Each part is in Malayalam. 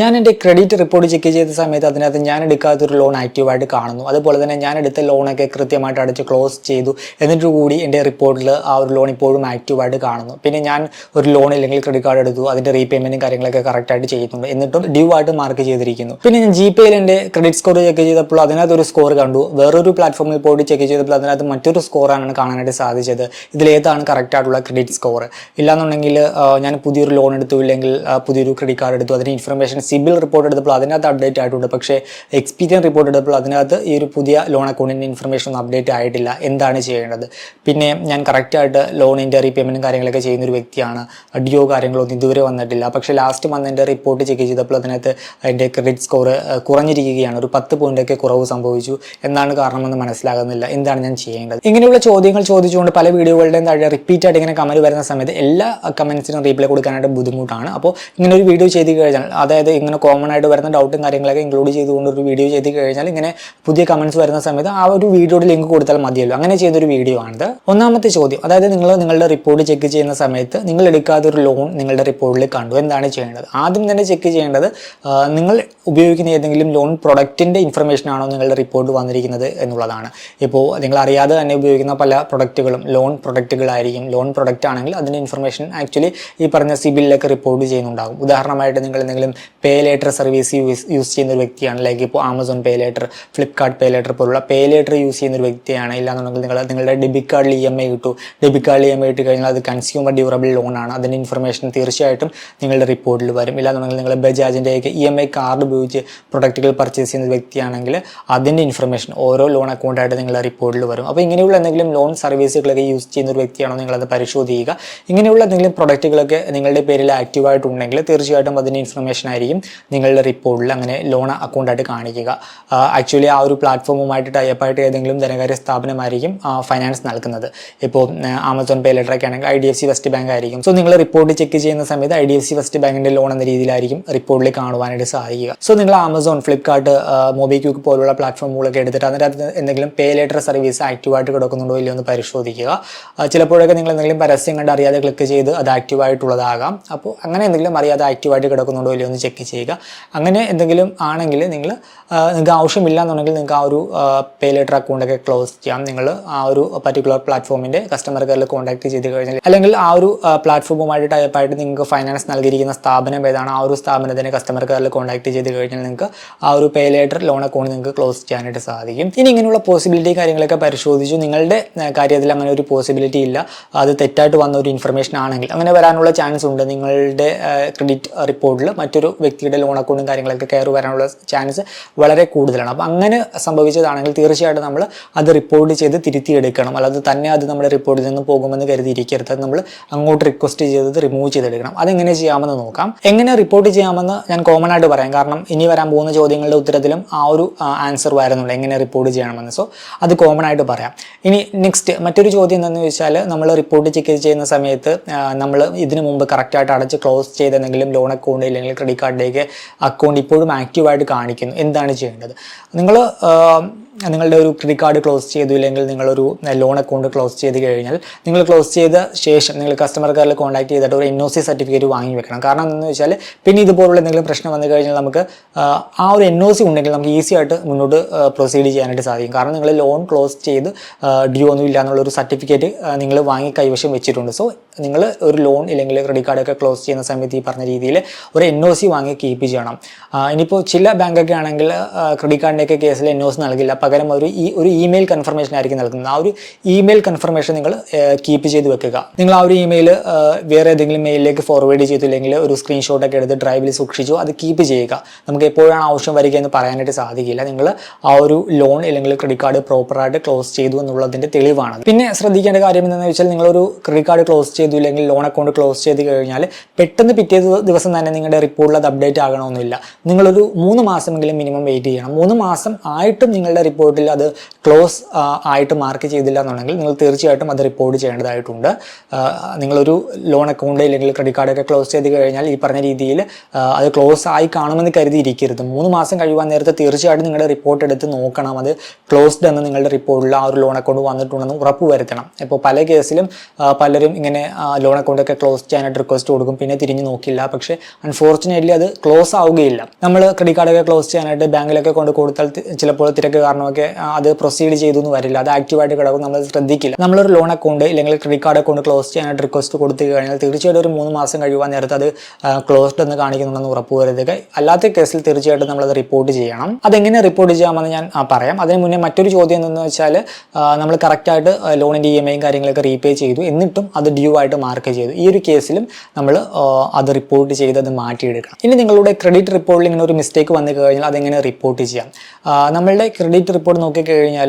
ഞാൻ എന്റെ ക്രെഡിറ്റ് റിപ്പോർട്ട് ചെക്ക് ചെയ്ത സമയത്ത് അതിനകത്ത് ഞാൻ എടുക്കാത്തൊരു ലോൺ ആക്റ്റീവായിട്ട് കാണുന്നു. അതുപോലെ തന്നെ ഞാൻ എടുത്ത ലോണൊക്കെ കൃത്യമായിട്ട് അടച്ച് ക്ലോസ് ചെയ്തു. എന്നിട്ട് കൂടി എന്റെ റിപ്പോർട്ടിൽ ആ ഒരു ലോൺ ഇപ്പോഴും ആക്റ്റീവായിട്ട് കാണുന്നു. പിന്നെ ഞാൻ ഒരു ലോൺ ഇല്ലെങ്കിൽ ക്രെഡിറ്റ് കാർഡ് എടുത്തു. അതിന്റെ റീപേയ്മെന്റും കാര്യങ്ങളൊക്കെ കറക്റ്റായിട്ട് ചെയ്യുന്നുണ്ട്. എന്നിട്ടും ഡ്യൂ ആയിട്ട് മാർക്ക് ചെയ്തിരിക്കുന്നു. പിന്നെ ഞാൻ ജി പേയിൽ എന്റെ ക്രെഡിറ്റ് സ്കോർ ചെക്ക് ചെയ്തപ്പോൾ അതിനകത്ത് ഒരു സ്കോർ കണ്ടു. വേറൊരു പ്ലാറ്റ്ഫോമിൽ പോയിട്ട് ചെക്ക് ചെയ്തപ്പോൾ അതിനകത്ത് മറ്റൊരു സ്കോറാണ് കാണാനായിട്ട് സാധിച്ചത്. ഇതിലേതാണ് കറക്റ്റായിട്ടുള്ള ക്രെഡിറ്റ് സ്കോർ ഇല്ലാന്നുണ്ടെങ്കിൽ ഞാൻ പുതിയൊരു ലോൺ എടുത്തു. ഇല്ലെങ്കിൽ പുതിയൊരു ക്രെഡിറ്റ് കാർഡ് എടുത്തു. അതിന് ഇൻഫർമേഷൻ സിബിൽ റിപ്പോർട്ട് എടുത്തപ്പോൾ അതിനകത്ത് അപ്ഡേറ്റ് ആയിട്ടുണ്ട്. പക്ഷേ എക്സ്പീരിയൻ റിപ്പോർട്ട് എടുത്തപ്പോൾ അതിനകത്ത് ഈ ഒരു പുതിയ ലോൺ അക്കൗണ്ടിന്റെ ഇൻഫർമേഷൻ ഒന്നും അപ്ഡേറ്റ് ആയിട്ടില്ല. എന്താണ് ചെയ്യേണ്ടത്? പിന്നെ ഞാൻ കറക്റ്റായിട്ട് ലോണിന്റെ റീപേയ്മെന്റും കാര്യങ്ങളൊക്കെ ചെയ്യുന്ന ഒരു വ്യക്തിയാണ്. അഡിയോ കാര്യങ്ങളൊന്നും ഇതുവരെ വന്നിട്ടില്ല. പക്ഷേ ലാസ്റ്റ് മന്ത് എന്റെ റിപ്പോർട്ട് ചെക്ക് ചെയ്തപ്പോൾ അതിനകത്ത് എന്റെ ക്രെഡിറ്റ് സ്കോർ കുറഞ്ഞിരിക്കുകയാണ്. ഒരു പത്ത് പോയിന്റൊക്കെ കുറവ് സംഭവിച്ചു. എന്നാണ് കാരണമെന്ന് മനസ്സിലാകുന്നില്ല. എന്താണ് ഞാൻ ചെയ്യേണ്ടത്? ഇങ്ങനെയുള്ള ചോദ്യങ്ങൾ ചോദിച്ചുകൊണ്ട് പല വീഡിയോകളുടെയും താഴെ റിപ്പീറ്റ് ആയിട്ട് ഇങ്ങനെ കമന്റ് വരുന്ന സമയത്ത് എല്ലാ കമൻസിനും റീപ്ലൈ കൊടുക്കാനായിട്ട് ബുദ്ധിമുട്ടാണ്. അപ്പോൾ ഇങ്ങനെ ഒരു വീഡിയോ ചെയ്ത് കഴിഞ്ഞാൽ അതായത് ഇങ്ങനെ കോമൺ ആയിട്ട് വരുന്ന ഡൗട്ടും കാര്യങ്ങളൊക്കെ ഇൻക്ലൂഡ് ചെയ്തുകൊണ്ട് ഒരു വീഡിയോ ചെയ്ത് കഴിഞ്ഞാൽ ഇങ്ങനെ പുതിയ കമൻസ് വരുന്ന സമയത്ത് ആ ഒരു വീഡിയോയുടെ ലിങ്ക് കൊടുത്താൽ മതിയല്ലോ. അങ്ങനെ ചെയ്തൊരു വീഡിയോ ആണിത്. ഒന്നാമത്തെ ചോദ്യം അതായത് നിങ്ങൾ നിങ്ങളുടെ റിപ്പോർട്ട് ചെക്ക് ചെയ്യുന്ന സമയത്ത് നിങ്ങൾ എടുക്കാത്ത ഒരു ലോൺ നിങ്ങളുടെ റിപ്പോർട്ടിൽ കണ്ടു. എന്താണ് ചെയ്യേണ്ടത്? ആദ്യം തന്നെ ചെക്ക് ചെയ്യേണ്ടത് നിങ്ങൾ ഉപയോഗിക്കുന്ന ഏതെങ്കിലും ലോൺ പ്രൊഡക്റ്റിന്റെ ഇൻഫർമേഷൻ ആണോ നിങ്ങളുടെ റിപ്പോർട്ട് വന്നിരിക്കുന്നത് എന്നുള്ളതാണ്. ഇപ്പോൾ നിങ്ങൾ അറിയാതെ തന്നെ ഉപയോഗിക്കുന്ന പല പ്രൊഡക്റ്റുകളും ലോൺ പ്രൊഡക്റ്റുകളായിരിക്കും ലോൺ പ്രൊഡക്റ്റ് ആണെങ്കിൽ അതിന്റെ ഇൻഫർമേഷൻ ആക്ച്വലി ഈ പറഞ്ഞ സിബിലൊക്കെ റിപ്പോർട്ട് ചെയ്യുന്നുണ്ടാകും. ഉദാഹരണമായിട്ട് നിങ്ങൾ എന്തെങ്കിലും പേ ലേറ്റർ സർവീസ് യൂസ് ചെയ്യുന്ന ഒരു വ്യക്തിയാണ്. ലൈക്ക് ഇപ്പോൾ Amazon pay later Flipkart pay later പോലുള്ള പേ ലേറ്റർ യൂസ് ചെയ്യുന്ന ഒരു വ്യക്തിയാണ്. ഇല്ലാന്നുണ്ടെങ്കിൽ നിങ്ങൾ നിങ്ങളുടെ ഡെബിറ്റ് കാർഡിൽ ഇ എം ഐ കിട്ടു. ഡെബിറ്റ് കാർഡിൽ ഇ എം ഐ ഇട്ട് കഴിഞ്ഞാൽ അത് കൺസ്യൂമർ ഡ്യൂറബിൾ ലോൺ ആണ്. അതിന്റെ ഇൻഫർമേഷൻ തീർച്ചയായിട്ടും നിങ്ങളുടെ റിപ്പോർട്ടിൽ വരും. ഇല്ലാന്നുണ്ടെങ്കിൽ നിങ്ങൾ ബജാജിന്റെ ഒക്കെ ഇ എം ഐ കാർഡ് ഉപയോഗിച്ച് പ്രൊഡക്റ്റുകൾ പർച്ചേസ് ചെയ്യുന്ന വ്യക്തിയാണെങ്കിൽ അതിന്റെ ഇൻഫർമേഷൻ ഓരോ ലോൺ അക്കൗണ്ടായിട്ട് നിങ്ങളുടെ റിപ്പോർട്ടിൽ വരും. അപ്പോൾ ഇങ്ങനെയുള്ള എന്തെങ്കിലും ലോൺ സർവീസുകളൊക്കെ യൂസ് ചെയ്യുന്ന ഒരു വ്യക്തിയാണോ നിങ്ങളത് പരിശോധിക്കുക. ഇങ്ങനെയുള്ള എന്തെങ്കിലും പ്രൊഡക്റ്റുകളൊക്കെ നിങ്ങളുടെ പേരിൽ ആക്റ്റീവായിട്ടുണ്ടെങ്കിൽ തീർച്ചയായിട്ടും അതിന്റെ ഇൻഫർമേഷൻ ആയിരിക്കും. നിങ്ങളുടെ റിപ്പോർട്ടിൽ അങ്ങനെ ലോൺ അക്കൗണ്ടായിട്ട് കാണിക്കുക. ആക്ച്വലി ആ ഒരു പ്ലാറ്റ്ഫോമുമായിട്ട് ടൈപ്പായിട്ട് ഏതെങ്കിലും ധനകാര്യ സ്ഥാപനമായിരിക്കും ഫൈനാൻസ് നൽകുന്നത്. ഇപ്പോൾ ആമസോൺ പേ ലെറ്ററൊക്കെ ആണെങ്കിൽ I D F C first bank ആയിരിക്കും. സോ നിങ്ങൾ റിപ്പോർട്ട് ചെക്ക് ചെയ്യുന്ന സമയത്ത് I D F C first ബാങ്കിന്റെ ലോൺ എന്ന രീതിയിലായിരിക്കും റിപ്പോർട്ടിൽ കാണുവാനായിട്ട് സാധിക്കുക. സോ നിങ്ങൾ ആമസോൺ ഫ്ലിപ്കാർട്ട് മൊബിക്യൂക്ക് പോലുള്ള പ്ലാറ്റ്ഫോമുകളൊക്കെ എടുത്തിട്ട് അതിനകത്ത് എന്തെങ്കിലും പേ ലെറ്റർ സർവീസ് ആക്റ്റീവായിട്ട് കിടക്കുന്നുണ്ടോ ഇല്ലയോ എന്ന് പരിശോധിക്കുക. ചിലപ്പോഴൊക്കെ നിങ്ങൾ എന്തെങ്കിലും പരസ്യം കണ്ട് അറിയാതെ ക്ലിക്ക് ചെയ്ത് അത് ആക്റ്റീവായിട്ടുള്ളതാകാം അപ്പോൾ അങ്ങനെ എന്തെങ്കിലും അറിയാതെ ആക്റ്റീവായിട്ട് കിടക്കുന്നുണ്ടോ ഇല്ലയോ എന്ന് ചെക്ക് ചെയ്യുക. അങ്ങനെ എന്തെങ്കിലും ആണെങ്കിൽ നിങ്ങൾ നിങ്ങൾക്ക് ആവശ്യമില്ല എന്നുണ്ടെങ്കിൽ നിങ്ങൾക്ക് ആ ഒരു പേ ലെറ്റർ അക്കൗണ്ടൊക്കെ ക്ലോസ് ചെയ്യാം. നിങ്ങൾ ആ ഒരു പർട്ടിക്കുലർ പ്ലാറ്റ്ഫോമിന്റെ കസ്റ്റമർ കെയറിൽ കോൺടാക്ട് ചെയ്ത് കഴിഞ്ഞാൽ. അല്ലെങ്കിൽ ആ ഒരു പ്ലാറ്റ്ഫോമുമായിട്ട് ടൈപ്പായിട്ട് നിങ്ങൾക്ക് ഫൈനാൻസ് നൽകിയിരിക്കുന്ന സ്ഥാപനം ഏതാണ് ആ ഒരു സ്ഥാപനത്തിന്റെ കസ്റ്റമർ കെയറിൽ കോൺടാക്ട് ചെയ്ത് കഴിഞ്ഞാൽ നിങ്ങൾക്ക് ആ ഒരു പേ ലെറ്റർ ലോൺ അക്കൗണ്ട് നിങ്ങൾക്ക് ക്ലോസ് ചെയ്യാനായിട്ട് സാധിക്കും. ഇനി ഇങ്ങനെയുള്ള പോസിബിലിറ്റി കാര്യങ്ങളൊക്കെ പരിശോധിച്ചു. നിങ്ങളുടെ കാര്യത്തിൽ അങ്ങനെ ഒരു പോസിബിലിറ്റി ഇല്ല. അത് തെറ്റായിട്ട് വന്ന ഒരു ഇൻഫർമേഷൻ ആണെങ്കിൽ അങ്ങനെ വരാനുള്ള ചാൻസ് ഉണ്ട്. നിങ്ങളുടെ ക്രെഡിറ്റ് റിപ്പോർട്ടിൽ മറ്റൊരു വ്യക്തിയുടെ ലോൺ അക്കൗണ്ടും കാര്യങ്ങളൊക്കെ കയറി വരാനുള്ള ചാൻസ് വളരെ കൂടുതലാണ്. അപ്പോൾ അങ്ങനെ സംഭവിച്ചതാണെങ്കിൽ തീർച്ചയായിട്ടും നമ്മൾ അത് റിപ്പോർട്ട് ചെയ്ത് തിരുത്തിയെടുക്കണം. അല്ലാതെ തന്നെ അത് നമ്മുടെ റിപ്പോർട്ടിൽ നിന്ന് പോകുമെന്ന് കരുതിയിരിക്കരുത്. നമ്മൾ അങ്ങോട്ട് റിക്വസ്റ്റ് ചെയ്തത് റിമൂവ് ചെയ്തെടുക്കണം. അതെങ്ങനെ ചെയ്യാമെന്ന് നോക്കാം. എങ്ങനെ റിപ്പോർട്ട് ചെയ്യാമെന്ന് ഞാൻ കോമൺ ആയിട്ട് പറയാം. കാരണം ഇനി വരാൻ പോകുന്ന ചോദ്യങ്ങളുടെ ഉത്തരത്തിലും ആ ഒരു ആൻസർ വരുന്നുണ്ട്. എങ്ങനെ റിപ്പോർട്ട് ചെയ്യണമെന്ന്. സോ അത് കോമൺ ആയിട്ട് പറയാം. ഇനി നെക്സ്റ്റ് മറ്റൊരു ചോദ്യം എന്താണെന്ന് ചോദിച്ചാൽ നമ്മൾ റിപ്പോർട്ട് ചെക്ക് ചെയ്യുന്ന സമയത്ത് നമ്മൾ ഇതിനു മുമ്പ് കറക്റ്റായിട്ട് അടച്ച് ക്ലോസ് ചെയ്തെന്തെങ്കിലും ലോൺ അക്കൗണ്ട് അല്ലെങ്കിൽ ക്രെഡിറ്റ് കാർഡിലേക്ക് അക്കൗണ്ട് ഇപ്പോഴും ആക്റ്റീവായിട്ട് കാണിക്കുന്നു. എന്താണ് ചെയ്യേണ്ടത്? നിങ്ങൾ നിങ്ങളുടെ ഒരു ക്രെഡിറ്റ് കാർഡ് ക്ലോസ് ചെയ്തു ഇല്ലെങ്കിൽ നിങ്ങളൊരു ലോൺ അക്കൗണ്ട് ക്ലോസ് ചെയ്ത് കഴിഞ്ഞാൽ നിങ്ങൾ ക്ലോസ് ചെയ്ത ശേഷം നിങ്ങൾ കസ്റ്റമർ കെയറിൽ കോൺടാക്ട് ചെയ്തിട്ട് ഒരു എൻ ഒ സി സർട്ടിഫിക്കറ്റ് വാങ്ങി വെക്കണം. കാരണം എന്താണെന്ന് വെച്ചാൽ പിന്നെ ഇതുപോലുള്ള എന്തെങ്കിലും പ്രശ്നം വന്നു കഴിഞ്ഞാൽ നമുക്ക് ആ, ഒരു എൻ ഒ സി ഉണ്ടെങ്കിൽ നമുക്ക് ഈസി ആയിട്ട് മുന്നോട്ട് പ്രൊസീഡ് ചെയ്യാനായിട്ട് സാധിക്കും. കാരണം നിങ്ങൾ ലോൺ ക്ലോസ് ചെയ്ത് ഡ്യൂ ഒന്നും ഇല്ല എന്നുള്ളൊരു സർട്ടിഫിക്കറ്റ് നിങ്ങൾ വാങ്ങി കൈവശം വെച്ചിട്ടുണ്ട്. സോ നിങ്ങൾ ഒരു ലോൺ ഇല്ലെങ്കിൽ ക്രെഡിറ്റ് കാർഡൊക്കെ ക്ലോസ് ചെയ്യുന്ന സമയത്ത് ഈ പറഞ്ഞ രീതിയിൽ ഒരു എൻ ഒ സി വാങ്ങി കീപ്പ് ചെയ്യണം. ഇനിയിപ്പോൾ ചില ബാങ്കൊക്കെ ആണെങ്കിൽ ക്രെഡിറ്റ് കാർഡിന്റെയൊക്കെ കേസിൽ എൻ ഒ സി നൽകില്ല. പകരം ഒരു ഈ ഒരു ഇമെയിൽ കൺഫർമേഷൻ ആയിരിക്കും നൽകുന്നത്. ആ ഒരു ഇമെയിൽ കൺഫർമേഷൻ നിങ്ങൾ കീപ്പ് ചെയ്ത് വെക്കുക. നിങ്ങൾ ആ ഒരു ഇമെയിൽ വേറെ ഏതെങ്കിലും മെയിലിലേക്ക് ഫോർവേഡ് ചെയ്തില്ലെങ്കിൽ ഒരു സ്ക്രീൻഷോട്ട് ഒക്കെ എടുത്ത് ഡ്രൈവിൽ സൂക്ഷിച്ചു അത് കീപ്പ് ചെയ്യുക. നമുക്ക് എപ്പോഴാണ് ആവശ്യം വരിക എന്ന് പറയാനായിട്ട് സാധിക്കില്ല. നിങ്ങൾ ആ ഒരു ലോൺ അല്ലെങ്കിൽ ക്രെഡിറ്റ് കാർഡ് പ്രോപ്പറായിട്ട് ക്ലോസ് ചെയ്തു എന്നുള്ളതിന്റെ തെളിവാണ് പിന്നെ ശ്രദ്ധിക്കേണ്ട കാര്യം എന്താണെന്ന് വെച്ചാൽ നിങ്ങളൊരു ക്രെഡിറ്റ് കാർഡ് ക്ലോസ് ചെയ്തു ഇല്ലെങ്കിൽ ലോൺ അക്കൗണ്ട് ക്ലോസ് ചെയ്ത് കഴിഞ്ഞാൽ പെട്ടെന്ന് പിറ്റേ ദിവസം തന്നെ നിങ്ങളുടെ റിപ്പോർട്ടിൽ അത് അപ്ഡേറ്റ് ആകണമെന്നില്ല. നിങ്ങളൊരു മൂന്ന് മാസമെങ്കിലും മിനിമം വെയിറ്റ് ചെയ്യണം. മൂന്ന് മാസം ആയിട്ടും നിങ്ങളുടെ റിപ്പോർട്ടിൽ അത് ക്ലോസ് ആയിട്ട് മാർക്ക് ചെയ്തില്ല എന്നുണ്ടെങ്കിൽ നിങ്ങൾ തീർച്ചയായിട്ടും അത് റിപ്പോർട്ട് ചെയ്യേണ്ടതായിട്ടുണ്ട്. നിങ്ങളൊരു ലോൺ അക്കൗണ്ട് അല്ലെങ്കിൽ ക്രെഡിറ്റ് കാർഡൊക്കെ ക്ലോസ് ചെയ്ത് കഴിഞ്ഞാൽ ഈ പറഞ്ഞ രീതിയിൽ അത് ക്ലോസ് ആയി കാണുമെന്ന് കരുതിയിരിക്കരുത്. മൂന്ന് മാസം കഴിയുവാൻ നേരത്തെ തീർച്ചയായിട്ടും നിങ്ങളുടെ റിപ്പോർട്ട് എടുത്ത് നോക്കണം. അത് ക്ലോസ്ഡ് എന്ന് നിങ്ങളുടെ റിപ്പോർട്ടിൽ ആ ഒരു ലോൺ അക്കൗണ്ട് വന്നിട്ടുണ്ടെന്ന് ഉറപ്പ് വരുത്തണം ഇപ്പോൾ പല കേസിലും പലരും ഇങ്ങനെ ലോൺ അക്കൗണ്ടൊക്കെ ക്ലോസ് ചെയ്യാനായിട്ട് റിക്വസ്റ്റ് കൊടുക്കും. പിന്നെ തിരിഞ്ഞ് നോക്കില്ല. പക്ഷേ അൺഫോർച്ചുനേറ്റ്ലി അത് ക്ലോസ് ആവുകയില്ല. നമ്മൾ ക്രെഡിറ്റ് കാർഡൊക്കെ ക്ലോസ് ചെയ്യാനായിട്ട് ബാങ്കിലൊക്കെ കൊണ്ട് കൊടുത്താൽ ചിലപ്പോൾ തിരക്ക് കാരണമൊക്കെ അത് പ്രൊസീഡ് ചെയ്തു എന്ന് വരില്ല. അത് ആക്റ്റീവായിട്ട് കിടക്കും. നമ്മൾ ശ്രദ്ധിക്കില്ല. നമ്മളൊരു ലോൺ അക്കൗണ്ട് അല്ലെങ്കിൽ ക്രെഡിറ്റ് കാർഡ് അക്കൗണ്ട് ക്ലോസ് ചെയ്യാനായിട്ട് റിക്വസ്റ്റ് കൊടുത്തു കഴിഞ്ഞാൽ തീർച്ചയായിട്ടും ഒരു മൂന്ന് മാസം കഴിയുവാൻ നേരത്തെ അത് ക്ലോസ്ഡ് എന്ന് കാണിക്കുന്നുണ്ടെന്ന് ഉറപ്പുവരുത്തുക അല്ലാത്ത കേസിൽ തീർച്ചയായിട്ടും നമ്മളത് റിപ്പോർട്ട് ചെയ്യണം. അതെങ്ങനെ റിപ്പോർട്ട് ചെയ്യാമെന്ന് ഞാൻ പറയാം. അതിന് മുന്നേ മറ്റൊരു ചോദ്യം എന്തെന്ന് വെച്ചാൽ നമ്മൾ കറക്റ്റായിട്ട് ലോണിന്റെ ഇ എം ഐയും കാര്യങ്ങളൊക്കെ റീപേ ചെയ്തു. എന്നിട്ടും അത് ഡ്യൂ ആയിട്ട് മാർക്ക് ചെയ്തു. ഈ ഒരു കേസിലും നമ്മൾ അത് റിപ്പോർട്ട് ചെയ്ത് അത് മാറ്റിയെടുക്കണം. ഇനി നിങ്ങളുടെ ക്രെഡിറ്റ് റിപ്പോർട്ടിൽ ഇങ്ങനെ ഒരു മിസ്റ്റേക്ക് വന്നു കഴിഞ്ഞാൽ അതെങ്ങനെ റിപ്പോർട്ട് ചെയ്യാം? നമ്മളുടെ ക്രെഡിറ്റ് റിപ്പോർട്ട് നോക്കിക്കഴിഞ്ഞാൽ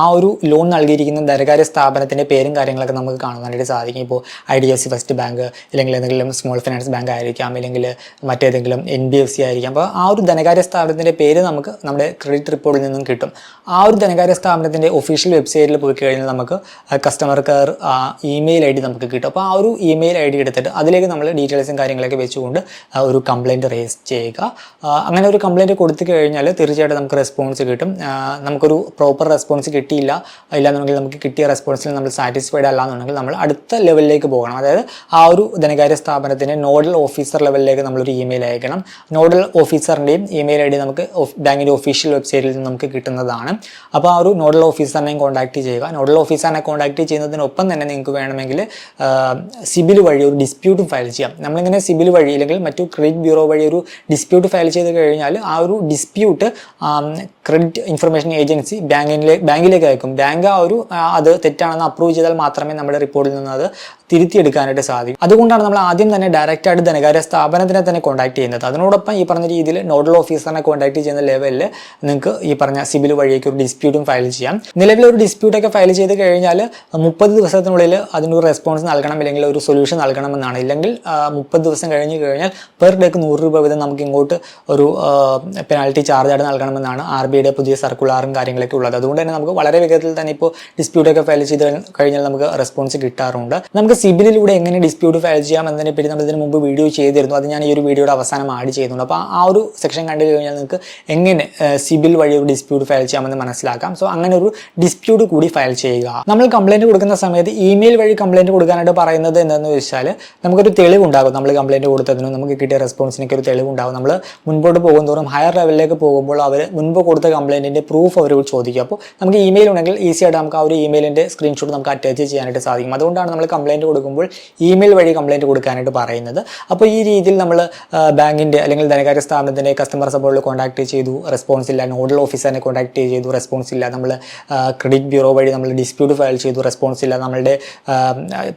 ആ ഒരു ലോൺ നൽകിയിരിക്കുന്ന ധനകാര്യ സ്ഥാപനത്തിന്റെ പേരും കാര്യങ്ങളൊക്കെ നമുക്ക് കാണുവാനായിട്ട് സാധിക്കും. ഇപ്പോൾ I D F C first bank അല്ലെങ്കിൽ എന്തെങ്കിലും സ്മോൾ ഫിനാൻസ് ബാങ്ക് ആയിരിക്കാം അല്ലെങ്കിൽ മറ്റേതെങ്കിലും എൻ ബി എഫ് സി ആയിരിക്കാം. അപ്പോൾ ആ ഒരു ധനകാര്യ സ്ഥാപനത്തിന്റെ പേര് നമുക്ക് നമ്മുടെ ക്രെഡിറ്റ് റിപ്പോർട്ടിൽ നിന്നും കിട്ടും. ആ ഒരു ധനകാര്യ സ്ഥാപനത്തിന്റെ ഒഫീഷ്യൽ വെബ്സൈറ്റിൽ പോയി കഴിഞ്ഞാൽ നമുക്ക് customer care email I D നമുക്ക് കിട്ടും. അപ്പോൾ ആ ഒരു ഇമെയിൽ ഐ ഡി എടുത്തിട്ട് അതിലേക്ക് നമ്മൾ ഡീറ്റെയിൽസും കാര്യങ്ങളൊക്കെ വെച്ചുകൊണ്ട് ഒരു കംപ്ലയിന്റ് റേസ് ചെയ്യുക. അങ്ങനെ ഒരു കംപ്ലയിന്റ് കൊടുത്തു കഴിഞ്ഞാൽ തീർച്ചയായിട്ടും നമുക്ക് റെസ്പോൺസ് കിട്ടും. നമുക്കൊരു പ്രോപ്പർ റെസ്പോൺസ് കിട്ടിയില്ല. ഇല്ലാന്നുണ്ടെങ്കിൽ നമുക്ക് കിട്ടിയ റെസ്പോൺസിൽ നമ്മൾ സാറ്റിസ്ഫൈഡ് അല്ല എന്നുണ്ടെങ്കിൽ നമ്മൾ അടുത്ത ലെവലിലേക്ക് പോകണം. അതായത് ആ ഒരു ധനകാര്യ സ്ഥാപനത്തിന്റെ നോഡൽ ഓഫീസർ ലെവലിലേക്ക് നമ്മളൊരു ഇമെയിൽ അയക്കണം. നോഡൽ ഓഫീസറിന്റെയും ഇമെയിൽ ഐ ഡി നമുക്ക് ബാങ്കിന്റെ ഒഫീഷ്യൽ വെബ്സൈറ്റിൽ നിന്ന് നമുക്ക് കിട്ടുന്നതാണ്. അപ്പോൾ ആ ഒരു നോഡൽ ഓഫീസറിനെയും കോൺടാക്ട് ചെയ്യുക. നോഡൽ ഓഫീസറിനെ കോൺടാക്ട് ചെയ്യുന്നതിനൊപ്പം തന്നെ നിങ്ങൾക്ക് വേണമെങ്കിൽ സിബിൽ വഴി ഒരു ഡിസ്പ്യൂട്ടും ഫയൽ ചെയ്യാം. നമ്മളിങ്ങനെ സിബിൽ വഴി അല്ലെങ്കിൽ മറ്റു ക്രെഡിറ്റ് ബ്യൂറോ വഴി ഒരു ഡിസ്പ്യൂട്ട് ഫയൽ ചെയ്ത് കഴിഞ്ഞാൽ ആ ഒരു ഡിസ്പ്യൂട്ട് ക്രെഡിറ്റ് ഇൻഫർമേഷൻ ഏജൻസി ബാങ്കിലെ ബാങ്കിലേക്ക് അയക്കും. ബാങ്ക് ആ ഒരു അത് തെറ്റാണെന്ന് അപ്രൂവ് ചെയ്താൽ മാത്രമേ നമ്മുടെ റിപ്പോർട്ടിൽ നിന്ന് അത് തിരുത്തിയെടുക്കാനായിട്ട് സാധിക്കും. അതുകൊണ്ടാണ് നമ്മൾ ആദ്യം തന്നെ ഡയറക്റ്റ് ആയിട്ട് ധനകാര്യ സ്ഥാപനത്തിനെ തന്നെ കോൺടാക്ട് ചെയ്യുന്നത്. അതിനോടൊപ്പം ഈ പറഞ്ഞ രീതിയിൽ നോഡൽ ഓഫീസറിനെ കോൺടാക്ട് ചെയ്യുന്ന ലെവലിൽ നിങ്ങൾക്ക് ഈ പറഞ്ഞ സിബിൽ വഴിയൊക്കെ ഒരു ഡിസ്പ്യൂട്ടും ഫയൽ ചെയ്യാം. നിലവിൽ ഒരു ഡിസ്പ്യൂട്ടൊക്കെ ഫയൽ ചെയ്ത് കഴിഞ്ഞാൽ മുപ്പത് ദിവസത്തിനുള്ളിൽ അതിനൊരു റെസ്പോൺസ് നൽകണം അല്ലെങ്കിൽ ഒരു സൊല്യൂഷൻ നൽകണമെന്നാണ്. ഇല്ലെങ്കിൽ മുപ്പത് ദിവസം കഴിഞ്ഞ് കഴിഞ്ഞാൽ പെർ ഡേക്ക് നൂറ് രൂപ വീതം നമുക്ക് ഇങ്ങോട്ട് ഒരു പെനാൽറ്റി ചാർജ് ആയിട്ട് നൽകണമെന്നാണ് ആർ ബി ഐയുടെ പുതിയ സർക്കുലാറും കാര്യങ്ങളൊക്കെ ഉള്ളത്. അതുകൊണ്ട് തന്നെ നമുക്ക് വളരെ വേഗത്തിൽ തന്നെ ഇപ്പോൾ ഡിസ്പ്യൂട്ടൊക്കെ ഫയൽ ചെയ്ത് കഴിഞ്ഞാൽ നമുക്ക് റെസ്പോൺസ് കിട്ടാറുണ്ട്. നമുക്ക് സിബിലിലൂടെ എങ്ങനെ ഡിസ്പ്യൂട്ട് ഫയൽ ചെയ്യാം എന്നതിനെ പറ്റി നമ്മൾ ഇതിന് മുമ്പ് വീഡിയോ ചെയ്തിരുന്നു. അത് ഞാൻ ഈ ഒരു വീഡിയോയുടെ അവസാനം ആഡ് ചെയ്യുന്നുണ്ട്. അപ്പോൾ ആ ഒരു സെക്ഷൻ കണ്ടു കഴിഞ്ഞാൽ നിങ്ങൾക്ക് എങ്ങനെ സിബിൽ വഴി ഒരു ഡിസ്പ്യൂട്ട് ഫയൽ ചെയ്യാമെന്ന് മനസ്സിലാക്കാം. സോ അങ്ങനെ ഒരു ഡിസ്പ്യൂട്ട് കൂടി ഫയൽ ചെയ്യുക. നമ്മൾ കംപ്ലൈന്റ് കൊടുക്കുന്ന സമയത്ത് ഇമെയിൽ വഴി കംപ്ലൈന്റ് കൊടുക്കാനായിട്ട് പറയുന്നത് എന്താണെന്ന് വെച്ചാൽ നമുക്കൊരു തെളിവുണ്ടാകും. നമ്മൾ കംപ്ലൈന്റ് കൊടുത്തതിനും നമുക്ക് കിട്ടിയ റെസ്പോൺസിനൊക്കെ ഒരു തെളിവുണ്ടാകും. നമ്മൾ മുൻപോട്ട് പോകുന്നതോറും ഹയർ ലെവലിലേക്ക് പോകുമ്പോൾ അവർ മുൻപ് കൊടുത്ത കംപ്ലൈന്റിന്റെ പ്രൂഫ് അവരോട് ചോദിക്കും. അപ്പോൾ നമുക്ക് ഇമെയിൽ ഉണ്ടെങ്കിൽ ഈസിയായിട്ട് നമുക്ക് ആ ഒരു ഇമെയിലിന്റെ സ്ക്രീൻഷോട്ട് നമുക്ക് അറ്റാച്ച് ചെയ്യാനായിട്ട് സാധിക്കും. അതുകൊണ്ടാണ് നമ്മൾ കംപ്ലയിന്റ് കൊടുക്കുമ്പോൾ ഇമെയിൽ വഴി കംപ്ലയിന്റ് കൊടുക്കാനായിട്ട് പറയുന്നത്. അപ്പോൾ ഈ രീതിയിൽ നമ്മൾ ബാങ്കിന്റെ അല്ലെങ്കിൽ ധനകാര്യ സ്ഥാപനത്തിന്റെ കസ്റ്റമർ സപ്പോർട്ടിൽ കോൺടാക്ട് ചെയ്തു റെസ്പോൺസ് ഇല്ല നോഡൽ ഓഫീസറിനെ കോൺടാക്ട് ചെയ്തു റെസ്പോൺസ് ഇല്ല നമ്മൾ ക്രെഡിറ്റ് ബ്യൂറോ വഴി നമ്മൾ ഡിസ്പ്യൂട്ട് ഫയൽ ചെയ്തു റെസ്പോൺസ് ഇല്ല നമ്മളുടെ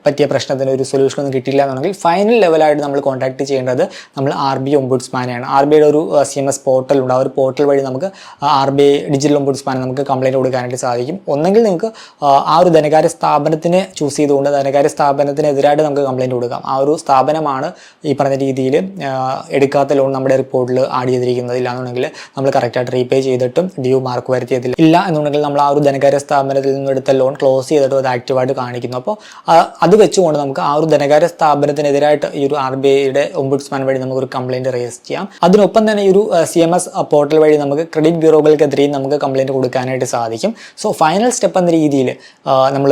പറ്റിയ പ്രശ്നത്തിന് ഒരു സൊല്യൂഷൻ ഒന്നും കിട്ടില്ല എന്നുണ്ടെങ്കിൽ ഫൈനൽ ലെവലായിട്ട് നമ്മൾ കോൺടാക്ട് ചെയ്യേണ്ടത് നമ്മൾ ആർ ബി ഒമ്പുഡ്സ്മാനെയാണ് ആർ ബി ഐയുടെ ഒരു സി എം എസ് പോർട്ടൽ ഉണ്ട്. ആ ഒരു പോർട്ടൽ വഴി നമുക്ക് ആർ ബി ഡിജിറ്റൽ ഒമ്പുഡ്സ്മാനെ നമുക്ക് കംപ്ലൈന്റ് കൊടുക്കാനായിട്ട് സാധിക്കും. ഒന്നെങ്കിൽ നിങ്ങൾക്ക് ആ, ഒരു ധനകാര്യ സ്ഥാപനത്തിനെ ചൂസ് ചെയ്തുകൊണ്ട് ധനകാര്യ സ്ഥാപനത്തിനെതിരായിട്ട് നമുക്ക് കംപ്ലൈന്റ് കൊടുക്കാം. ആ ഒരു സ്ഥാപനമാണ് ഈ പറഞ്ഞ രീതിയിൽ എടുക്കാത്ത ലോൺ നമ്മുടെ റിപ്പോർട്ടിൽ ആഡ് ചെയ്തിരിക്കുന്നത് ഇല്ലാന്നുണ്ടെങ്കിൽ നമ്മൾ കറക്റ്റായിട്ട് റീപേ ചെയ്തിട്ടും ഡ്യൂ മാർക്ക് വരുത്തിയതില്ല ഇല്ല എന്നുണ്ടെങ്കിൽ നമ്മൾ ആ ഒരു ധനകാര്യ സ്ഥാപനത്തിൽ നിന്ന് എടുത്ത ലോൺ ക്ലോസ് ചെയ്തിട്ട് അത് ആക്റ്റീവായിട്ട് കാണിക്കുന്നു. അപ്പോൾ അത് വെച്ചുകൊണ്ട് നമുക്ക് ആ ഒരു ധനകാര്യ സ്ഥാപനത്തിനെതിരായിട്ട് ഈ ഒരു ആർ ബി ഐയുടെ ഒംബുഡ്സ്മാൻ വഴി നമുക്കൊരു കംപ്ലൈന്റ് റേസ് ചെയ്യാം. അതിനൊപ്പം തന്നെ ഈ ഒരു സി എം എസ് പോർട്ടൽ വഴി നമുക്ക് ക്രെഡിറ്റ് ബ്യൂറോകൾക്കെതിരെയും നമുക്ക് കംപ്ലൈന്റ് കൊടുക്കാനായിട്ട് സാധിക്കും. സോ ഫൈനൽ സ്റ്റെപ്പ് എന്ന രീതിയിൽ നമ്മൾ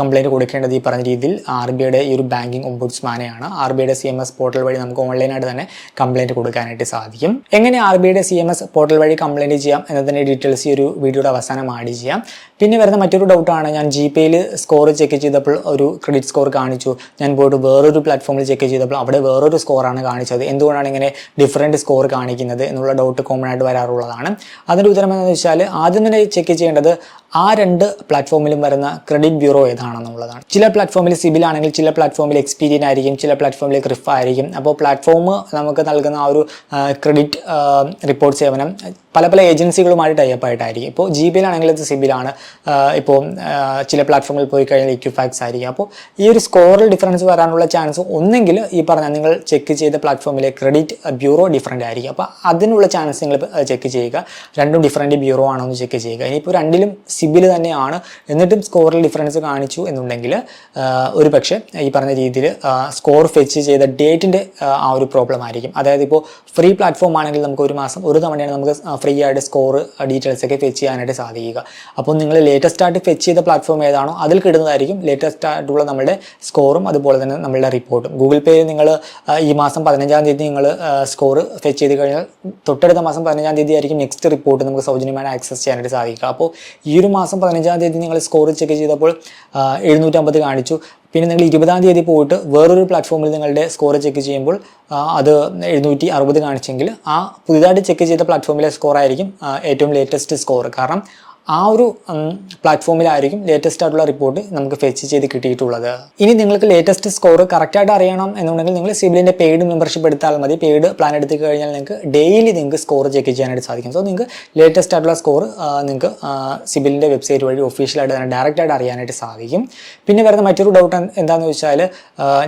കംപ്ലയിന്റ് കൊടുക്കേണ്ടത് ഈ പറഞ്ഞ രീതിയിൽ ആർ ബി ഐയുടെ ഈ ഒരു ബാങ്കിങ് ഒമ്പുഡ്സ്മാനെയാണ് ആർ ബി ഐയുടെ സി എം എസ് പോർട്ടൽ വഴി നമുക്ക് ഓൺലൈനായിട്ട് തന്നെ കംപ്ലയിന്റ് കൊടുക്കാനായിട്ട് സാധിക്കും. എങ്ങനെ ആർ ബി ഐയുടെ സി എം എസ് പോർട്ടൽ വഴി കംപ്ലയിന്റ് ചെയ്യാം എന്നതിന്റെ ഡീറ്റെയിൽസ് ഈ ഒരു വീഡിയോയുടെ അവസാനം ആഡ് ചെയ്യാം. പിന്നെ വരുന്ന മറ്റൊരു ഡൗട്ടാണ് ഞാൻ ജി പേയിൽ സ്കോർ ചെക്ക് ചെയ്തപ്പോൾ ഒരു ക്രെഡിറ്റ് സ്കോർ കാണിച്ചു. ഞാൻ പോയിട്ട് വേറൊരു പ്ലാറ്റ്ഫോമിൽ ചെക്ക് ചെയ്തപ്പോൾ അവിടെ വേറൊരു സ്കോറാണ് കാണിച്ചത്. എന്തുകൊണ്ടാണ് ഇങ്ങനെ ഡിഫറെന്റ് സ്കോർ കാണിക്കുന്നത് എന്നുള്ള ഡൗട്ട് കോമൺ ആയിട്ട് വരാറുള്ളതാണ്. അതിന്റെ ഉത്തരം എന്താണെന്ന് വെച്ചാൽ ആദ്യം തന്നെ ചെക്ക് ചെയ്യേണ്ടത്? ആ രണ്ട് പ്ലാറ്റ്ഫോമിലും വരുന്ന ക്രെഡിറ്റ് ബ്യൂറോ ഏതാണെന്നുള്ളതാണ്. ചില പ്ലാറ്റ്ഫോമിൽ സിബിൽ ആണെങ്കിൽ ചില പ്ലാറ്റ്ഫോമിൽ എക്സ്പീരിയൻ ആയിരിക്കും ചില പ്ലാറ്റ്ഫോമിൽ ക്രിഫ് ആയിരിക്കും. അപ്പോൾ പ്ലാറ്റ്ഫോം നമുക്ക് നൽകുന്ന ആ ഒരു ക്രെഡിറ്റ് റിപ്പോർട്ട് സേവനം പല പല ഏജൻസികളുമായിട്ട് ടൈപ്പ് ആയിട്ടായിരിക്കും. ഇപ്പോൾ ജി ബിയിലാണെങ്കിൽ ഇത് സിബിലാണ് ഇപ്പോൾ ചില പ്ലാറ്റ്ഫോമിൽ പോയി കഴിഞ്ഞാൽ ഇക്യുഫാക്സ് ആയിരിക്കും. അപ്പോൾ ഈ ഒരു സ്കോറിൽ ഡിഫറൻസ് വരാനുള്ള ചാൻസ് ഒന്നെങ്കിൽ ഈ പറഞ്ഞ നിങ്ങൾ ചെക്ക് ചെയ്ത പ്ലാറ്റ്ഫോമിലെ ക്രെഡിറ്റ് ബ്യൂറോ ഡിഫറന്റ് ആയിരിക്കും. അപ്പോൾ അതിനുള്ള ചാൻസ് നിങ്ങൾ ചെക്ക് ചെയ്യുക. രണ്ടും ഡിഫറന്റ് ബ്യൂറോ ആണോ എന്ന് ചെക്ക് ചെയ്യുക. ഇനിയിപ്പോൾ രണ്ടിലും സിബിൽ തന്നെയാണ്. എന്നിട്ടും സ്കോറിൽ ഡിഫറൻസ് കാണിച്ചു എന്നുണ്ടെങ്കിൽ ഒരു പക്ഷേ ഈ പറഞ്ഞ രീതിയിൽ സ്കോർ ഫെച്ച് ചെയ്ത ഡേറ്റിന്റെ ആ ഒരു പ്രോബ്ലം ആയിരിക്കും. അതായത് ഇപ്പോൾ ഫ്രീ പ്ലാറ്റ്ഫോം ആണെങ്കിൽ നമുക്ക് ഒരു മാസം ഒരു തവണയാണ് നമുക്ക് ഫ്രീ ആയിട്ട് സ്കോർ ഡീറ്റെയിൽസ് ഒക്കെ ഫെച്ച് ചെയ്യാനായിട്ട് സാധിക്കുക. അപ്പോൾ നിങ്ങൾ ലേറ്റസ്റ്റ് ആയിട്ട് ഫെച്ച് ചെയ്ത പ്ലാറ്റ്ഫോം ഏതാണോ അതിൽ കിടുന്നതായിരിക്കും ലേറ്റസ്റ്റ് ആയിട്ടുള്ള നമ്മുടെ സ്കോറും അതുപോലെ തന്നെ നമ്മളുടെ റിപ്പോർട്ടും ഗൂഗിൾ പേയിൽ നിങ്ങൾ ഈ മാസം പതിനഞ്ചാം തീയതി നിങ്ങൾ സ്കോർ ഫെച്ച് ചെയ്ത് കഴിഞ്ഞാൽ തൊട്ടടുത്ത മാസം പതിനഞ്ചാം തീയതി ആയിരിക്കും നെക്സ്റ്റ് റിപ്പോർട്ട് നമുക്ക് സൗജന്യമായി ആക്സസ് ചെയ്യാനായിട്ട് സാധിക്കുക. അപ്പോൾ ഈ ഒരു മാസം പതിനഞ്ചാം തീയതി നിങ്ങൾ സ്കോർ ചെക്ക് ചെയ്തപ്പോൾ എഴുന്നൂറ്റമ്പത് കാണിച്ചു. പിന്നെ നിങ്ങൾ ഇരുപതാം തീയതി പോയിട്ട് വേറൊരു പ്ലാറ്റ്ഫോമിൽ നിങ്ങളുടെ സ്കോർ ചെക്ക് ചെയ്യുമ്പോൾ അത് എഴുന്നൂറ്റി അറുപത് കാണിച്ചെങ്കിൽ ആ പുതിയതായിട്ട് ചെക്ക് ചെയ്ത പ്ലാറ്റ്ഫോമിലെ സ്കോർ ആയിരിക്കും ഏറ്റവും ലേറ്റസ്റ്റ് സ്കോർ കാരണം ആ ഒരു പ്ലാറ്റ്ഫോമിലായിരിക്കും ലേറ്റസ്റ്റ് ആയിട്ടുള്ള റിപ്പോർട്ട് നമുക്ക് ഫെച്ച് ചെയ്ത് കിട്ടിയിട്ടുള്ളത്. ഇനി നിങ്ങൾക്ക് ലേറ്റസ്റ്റ് സ്കോർ കറക്റ്റായിട്ട് അറിയണം എന്നുണ്ടെങ്കിൽ നിങ്ങൾ സിബിലിന്റെ പെയ്ഡ് മെമ്പർഷിപ്പ് എടുത്താൽ മതി. പെയ്ഡ് പ്ലാൻ എടുത്ത് കഴിഞ്ഞാൽ നിങ്ങൾക്ക് ഡെയിലി നിങ്ങൾക്ക് സ്കോർ ചെക്ക് ചെയ്യാനായിട്ട് സാധിക്കും. സോ നിങ്ങൾക്ക് ലേറ്റസ്റ്റ് ആയിട്ടുള്ള സ്കോർ നിങ്ങൾക്ക് സിബിലിന്റെ വെബ്സൈറ്റ് വഴി ഒഫീഷ്യലായിട്ട് തന്നെ ഡയറക്റ്റായിട്ട് അറിയാനായിട്ട് സാധിക്കും. പിന്നെ വരുന്ന മറ്റൊരു ഡൗട്ട് എന്താണെന്ന് വെച്ചാൽ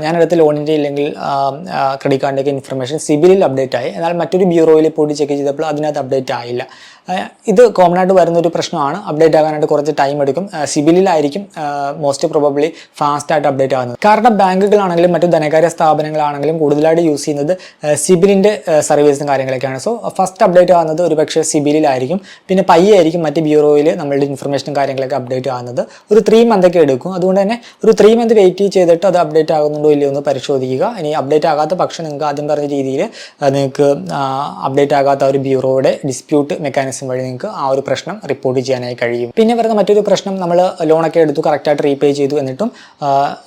ഞാനടുത്ത് ലോണിന്റെ ഇല്ലെങ്കിൽ ക്രെഡിറ്റ് കാർഡിന്റെ ഇൻഫർമേഷൻ സിബിലിൽ അപ്ഡേറ്റ് ആയി. എന്നാൽ മറ്റൊരു ബ്യൂറോയിൽ പോയിട്ട് ചെക്ക് ചെയ്തപ്പോൾ അതിനകത്ത് അപ്ഡേറ്റ് ആയില്ല. ഇത് കോമൺ ആയിട്ട് വരുന്ന ഒരു പ്രശ്നമാണ് അപ്ഡേറ്റ് ആകാനായിട്ട് കുറച്ച് ടൈം എടുക്കും. സിബിലിലായിരിക്കും മോസ്റ്റ് പ്രോബബ്ലി ഫാസ്റ്റ് ആയിട്ട് അപ്ഡേറ്റ് ആകുന്നത്. കാരണം ബാങ്കുകളാണെങ്കിലും മറ്റു ധനകാര്യ സ്ഥാപനങ്ങളാണെങ്കിലും കൂടുതലായിട്ട് യൂസ് ചെയ്യുന്നത് സിബിലിന്റെ സർവീസും കാര്യങ്ങളൊക്കെയാണ്. സോ ഫസ്റ്റ് അപ്ഡേറ്റ് ആകുന്നത് ഒരുപക്ഷെ സിബിലിലായിരിക്കും. പിന്നെ പയ്യെ ആയിരിക്കും മറ്റ് ബ്യൂറോയിൽ നമ്മളുടെ ഇൻഫർമേഷനും കാര്യങ്ങളൊക്കെ അപ്ഡേറ്റ് ആകുന്നത്. ഒരു ത്രീ മന്ത് ഒക്കെ എടുക്കും. അതുകൊണ്ട് തന്നെ ഒരു ത്രീ മന്ത് വെയിറ്റ് ചെയ്തിട്ട് അത് അപ്ഡേറ്റ് ആകുന്നുണ്ടോ ഇല്ലയോ എന്ന് പരിശോധിക്കുക. ഇനി അപ്ഡേറ്റ് ആകാത്ത പക്ഷം നിങ്ങൾക്ക് ആദ്യം പറഞ്ഞ രീതിയിൽ നിങ്ങൾക്ക് അപ്ഡേറ്റ് ആകാത്ത ഒരു ബ്യൂറോയുടെ ഡിസ്പ്യൂട്ട് മെക്കാനിസം വഴി നിങ്ങൾക്ക് ആ ഒരു പ്രശ്നം റിപ്പോർട്ട് ചെയ്യാനായി കഴിയും. പിന്നെ വരുന്ന മറ്റൊരു പ്രശ്നം നമ്മൾ ലോണൊക്കെ എടുത്തു കറക്റ്റായിട്ട് റീപേ ചെയ്തു എന്നിട്ടും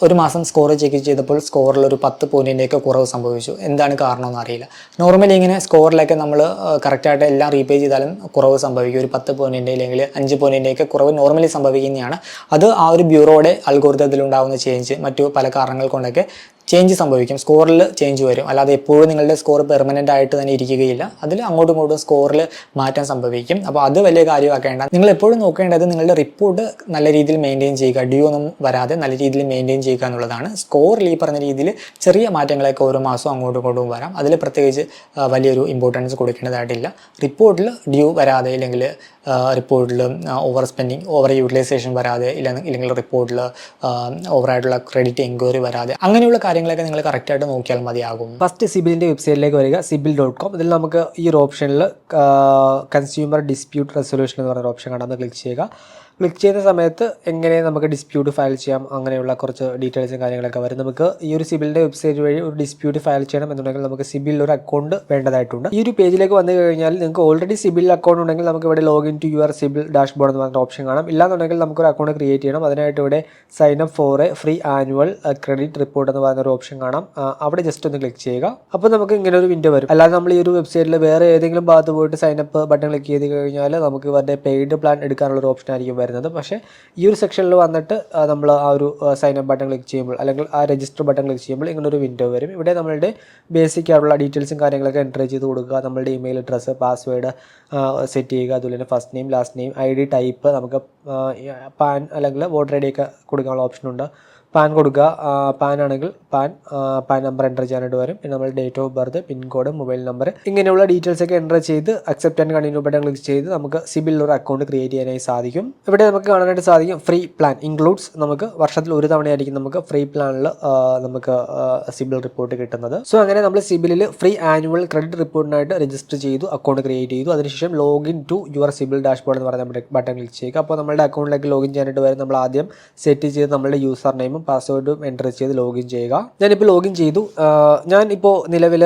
ഒരു മാസം സ്കോർ ചെക്ക് ചെയ്തപ്പോൾ സ്കോറിൽ ഒരു പത്ത് പോയിന്റിന്റെയൊക്കെ കുറവ് സംഭവിച്ചു. എന്താണ് കാരണമെന്ന് അറിയില്ല. നോർമലി ഇങ്ങനെ സ്കോറിലൊക്കെ നമ്മൾ കറക്റ്റായിട്ട് എല്ലാം റീപേ ചെയ്താലും കുറവ് സംഭവിക്കും. ഒരു പത്ത് പോയിന്റിന്റെ അല്ലെങ്കിൽ അഞ്ച് പോയിന്റിന്റെയൊക്കെ കുറവ് നോർമലി സംഭവിക്കുന്നതാണ്. അത് ആ ഒരു ബ്യൂറോയുടെ അൽഗോരിതത്തിലുണ്ടാകുന്ന ചേഞ്ച് മറ്റു പല കാരണങ്ങൾ കൊണ്ടൊക്കെ ചേഞ്ച് സംഭവിക്കും. സ്കോറിൽ ചേഞ്ച് വരും. അല്ലാതെ എപ്പോഴും നിങ്ങളുടെ സ്കോർ പെർമനന്റ് ആയിട്ട് തന്നെ ഇരിക്കുകയില്ല. അതിൽ അങ്ങോട്ടും ഇങ്ങോട്ടും സ്കോറിൽ മാറ്റം സംഭവിക്കും. അപ്പോൾ അത് വലിയ കാര്യമാക്കേണ്ട. നിങ്ങൾ എപ്പോഴും നോക്കേണ്ടത് നിങ്ങളുടെ റിപ്പോർട്ട് നല്ല രീതിയിൽ മെയിന്റെയിൻ ചെയ്യുക. ഡ്യൂ ഒന്നും വരാതെ നല്ല രീതിയിൽ മെയിന്റെയിൻ ചെയ്യുക എന്നുള്ളതാണ്. സ്കോറിൽ ഈ പറഞ്ഞ രീതിയിൽ ചെറിയ മാറ്റങ്ങളൊക്കെ ഓരോ മാസവും അങ്ങോട്ടും ഇങ്ങോട്ടും വരാം. അതിൽ പ്രത്യേകിച്ച് വലിയൊരു ഇമ്പോർട്ടൻസ് കൊടുക്കേണ്ടതായിട്ടില്ല. റിപ്പോർട്ടിൽ ഡ്യൂ വരാതെ ഇല്ലെങ്കിൽ റിപ്പോർട്ടിൽ ഓവർ സ്പെൻഡിങ് ഓവർ യൂട്ടിലൈസേഷൻ വരാതെ ഇല്ല ഇല്ലെങ്കിൽ റിപ്പോർട്ടിൽ ഓവറായിട്ടുള്ള ക്രെഡിറ്റ് എൻക്വയറി വരാതെ അങ്ങനെയുള്ള കാര്യങ്ങളൊക്കെ നിങ്ങൾ കറക്റ്റായിട്ട് നോക്കിയാൽ മതിയാകും. ഫസ്റ്റ് സിബിലിന്റെ വെബ്സൈറ്റിലേക്ക് വരിക സിബിൽ ഡോട്ട് കോം ഇതിൽ നമുക്ക് ഈ ഒരു ഓപ്ഷനിൽ കൺസ്യൂമർ ഡിസ്പ്യൂട്ട് റെസൊല്യൂഷൻ എന്ന് പറയുന്ന ഓപ്ഷൻ കാണാം ക്ലിക്ക് ചെയ്യുക. ക്ലിക്ക് ചെയ്യുന്ന സമയത്ത് എങ്ങനെ നമുക്ക് ഡിസ്പ്യൂട്ട് ഫയൽ ചെയ്യാം അങ്ങനെയുള്ള കുറച്ച് ഡീറ്റെയിൽസും കാര്യങ്ങളൊക്കെ വരും. നമുക്ക് ഈ ഒരു സിബിലിന്റെ വെബ്സൈറ്റ് വഴി ഒരു ഡിസ്പ്യൂട്ട് ഫയൽ ചെയ്യണം എന്നുണ്ടെങ്കിൽ നമുക്ക് സിബിലിൽ ഒരു അക്കൗണ്ട് വേണ്ടതായിട്ടുണ്ട്. ഈ ഒരു പേജിലേക്ക് വന്നു കഴിഞ്ഞാൽ നിങ്ങൾക്ക് ഓൾറെഡി സിബിൽ അക്കൗണ്ട് ഉണ്ടെങ്കിൽ നമുക്ക് ഇവിടെ login to your CIBIL dashboard എന്ന് പറഞ്ഞ ഓപ്ഷൻ കാണാം. ഇല്ലാന്നുണ്ടെങ്കിൽ നമുക്കൊരു അക്കൗണ്ട് ക്രിയേറ്റ് ചെയ്യണം. അതിനായിട്ട് ഇവിടെ sign up for a free annual credit report എന്ന് പറയുന്ന ഒരു ഓപ്ഷൻ കാണാം അവിടെ ജസ്റ്റ് ഒന്ന് ക്ലിക്ക് ചെയ്യുക. അപ്പോൾ നമുക്ക് ഇങ്ങനെ ഒരു വിൻഡോ വരും. അല്ലാതെ നമ്മൾ ഈ ഒരു വെബ്സൈറ്റിൽ വേറെ ഏതെങ്കിലും ഭാഗത്ത് പോയിട്ട് സൈൻ അപ്പ് ബട്ടൺ ക്ലിക്ക് ചെയ്ത് കഴിഞ്ഞാൽ നമുക്ക് ഇവരുടെ പെയ്ഡ് പ്ലാൻ എടുക്കാനുള്ള ഒരു ഓപ്ഷൻ ആയിരിക്കും വരുന്നത്. പക്ഷേ ഈ ഒരു സെക്ഷനിൽ വന്നിട്ട് നമ്മൾ ആ ഒരു സൈൻ അപ്പ് ബട്ടൺ ക്ലിക്ക് ചെയ്യുമ്പോൾ അല്ലെങ്കിൽ ആ രജിസ്റ്റർ ബട്ടൺ ക്ലിക്ക് ചെയ്യുമ്പോൾ ഇങ്ങനെ ഒരു വിൻഡോ വരും. ഇവിടെ നമ്മളുടെ ബേസിക് ആയിട്ടുള്ള ഡീറ്റെയിൽസും കാര്യങ്ങളൊക്കെ എന്റർ ചെയ്ത് കൊടുക്കുക. നമ്മളുടെ ഇമെയിൽ അഡ്രസ്സ് പാസ്വേഡ് സെറ്റ് ചെയ്യുക. അതുപോലെ തന്നെ first name last name I D type നമുക്ക് പാൻ അല്ലെങ്കിൽ വോട്ടർ ഐ ഡി ഒക്കെ കൊടുക്കാനുള്ള ഓപ്ഷനുണ്ട് പാൻ കൊടുക്കുക. പാൻ ആണെങ്കിൽ പാൻ പാൻ നമ്പർ എന്റർ ചെയ്യാനായിട്ട് വരും. പിന്നെ നമ്മൾ date of birth pincode mobile number ഇങ്ങനെയുള്ള ഡീറ്റെയിൽസ് ഒക്കെ എന്റർ ചെയ്ത് accept and continue button click ചെയ്ത് നമുക്ക് സിബിൽ ഒരു അക്കൗണ്ട് ക്രിയേറ്റ് ചെയ്യാനായി സാധിക്കും. ഇവിടെ നമുക്ക് കാണാനായിട്ട് സാധിക്കും ഫ്രീ പ്ലാൻ ഇൻക്ലൂഡ്സ് നമുക്ക് വർഷത്തിൽ ഒരു തവണയായിരിക്കും നമുക്ക് ഫ്രീ പ്ലാനിൽ നമുക്ക് സിബിൽ റിപ്പോർട്ട് കിട്ടുന്നത്. സോ അങ്ങനെ നമ്മൾ സിബിലിൽ ഫ്രീ ആനുവൽ ക്രെഡിറ്റ് റിപ്പോർട്ടിനായിട്ട് രജിസ്റ്റർ ചെയ്തു അക്കൗണ്ട് ക്രിയേറ്റ് ചെയ്തു. അതിനുശേഷം login to your CIBIL dashboard എന്ന് പറയുന്ന ബട്ടൺ ക്ലിക്ക് ചെയ്യുക. അപ്പോൾ നമ്മുടെ അക്കൗണ്ടിലേക്ക് ലോഗിൻ ചെയ്യാനായിട്ട് വരും. നമ്മൾ ആദ്യം സെറ്റ് ചെയ്ത് നമ്മുടെ യൂസർ നെയിമും പാസ്വേഡും എന്റർ ചെയ്ത് ലോഗിൻ ചെയ്യുക. ഞാനിപ്പോൾ ലോഗിൻ ചെയ്തു. ഞാൻ ഇപ്പോൾ നിലവിൽ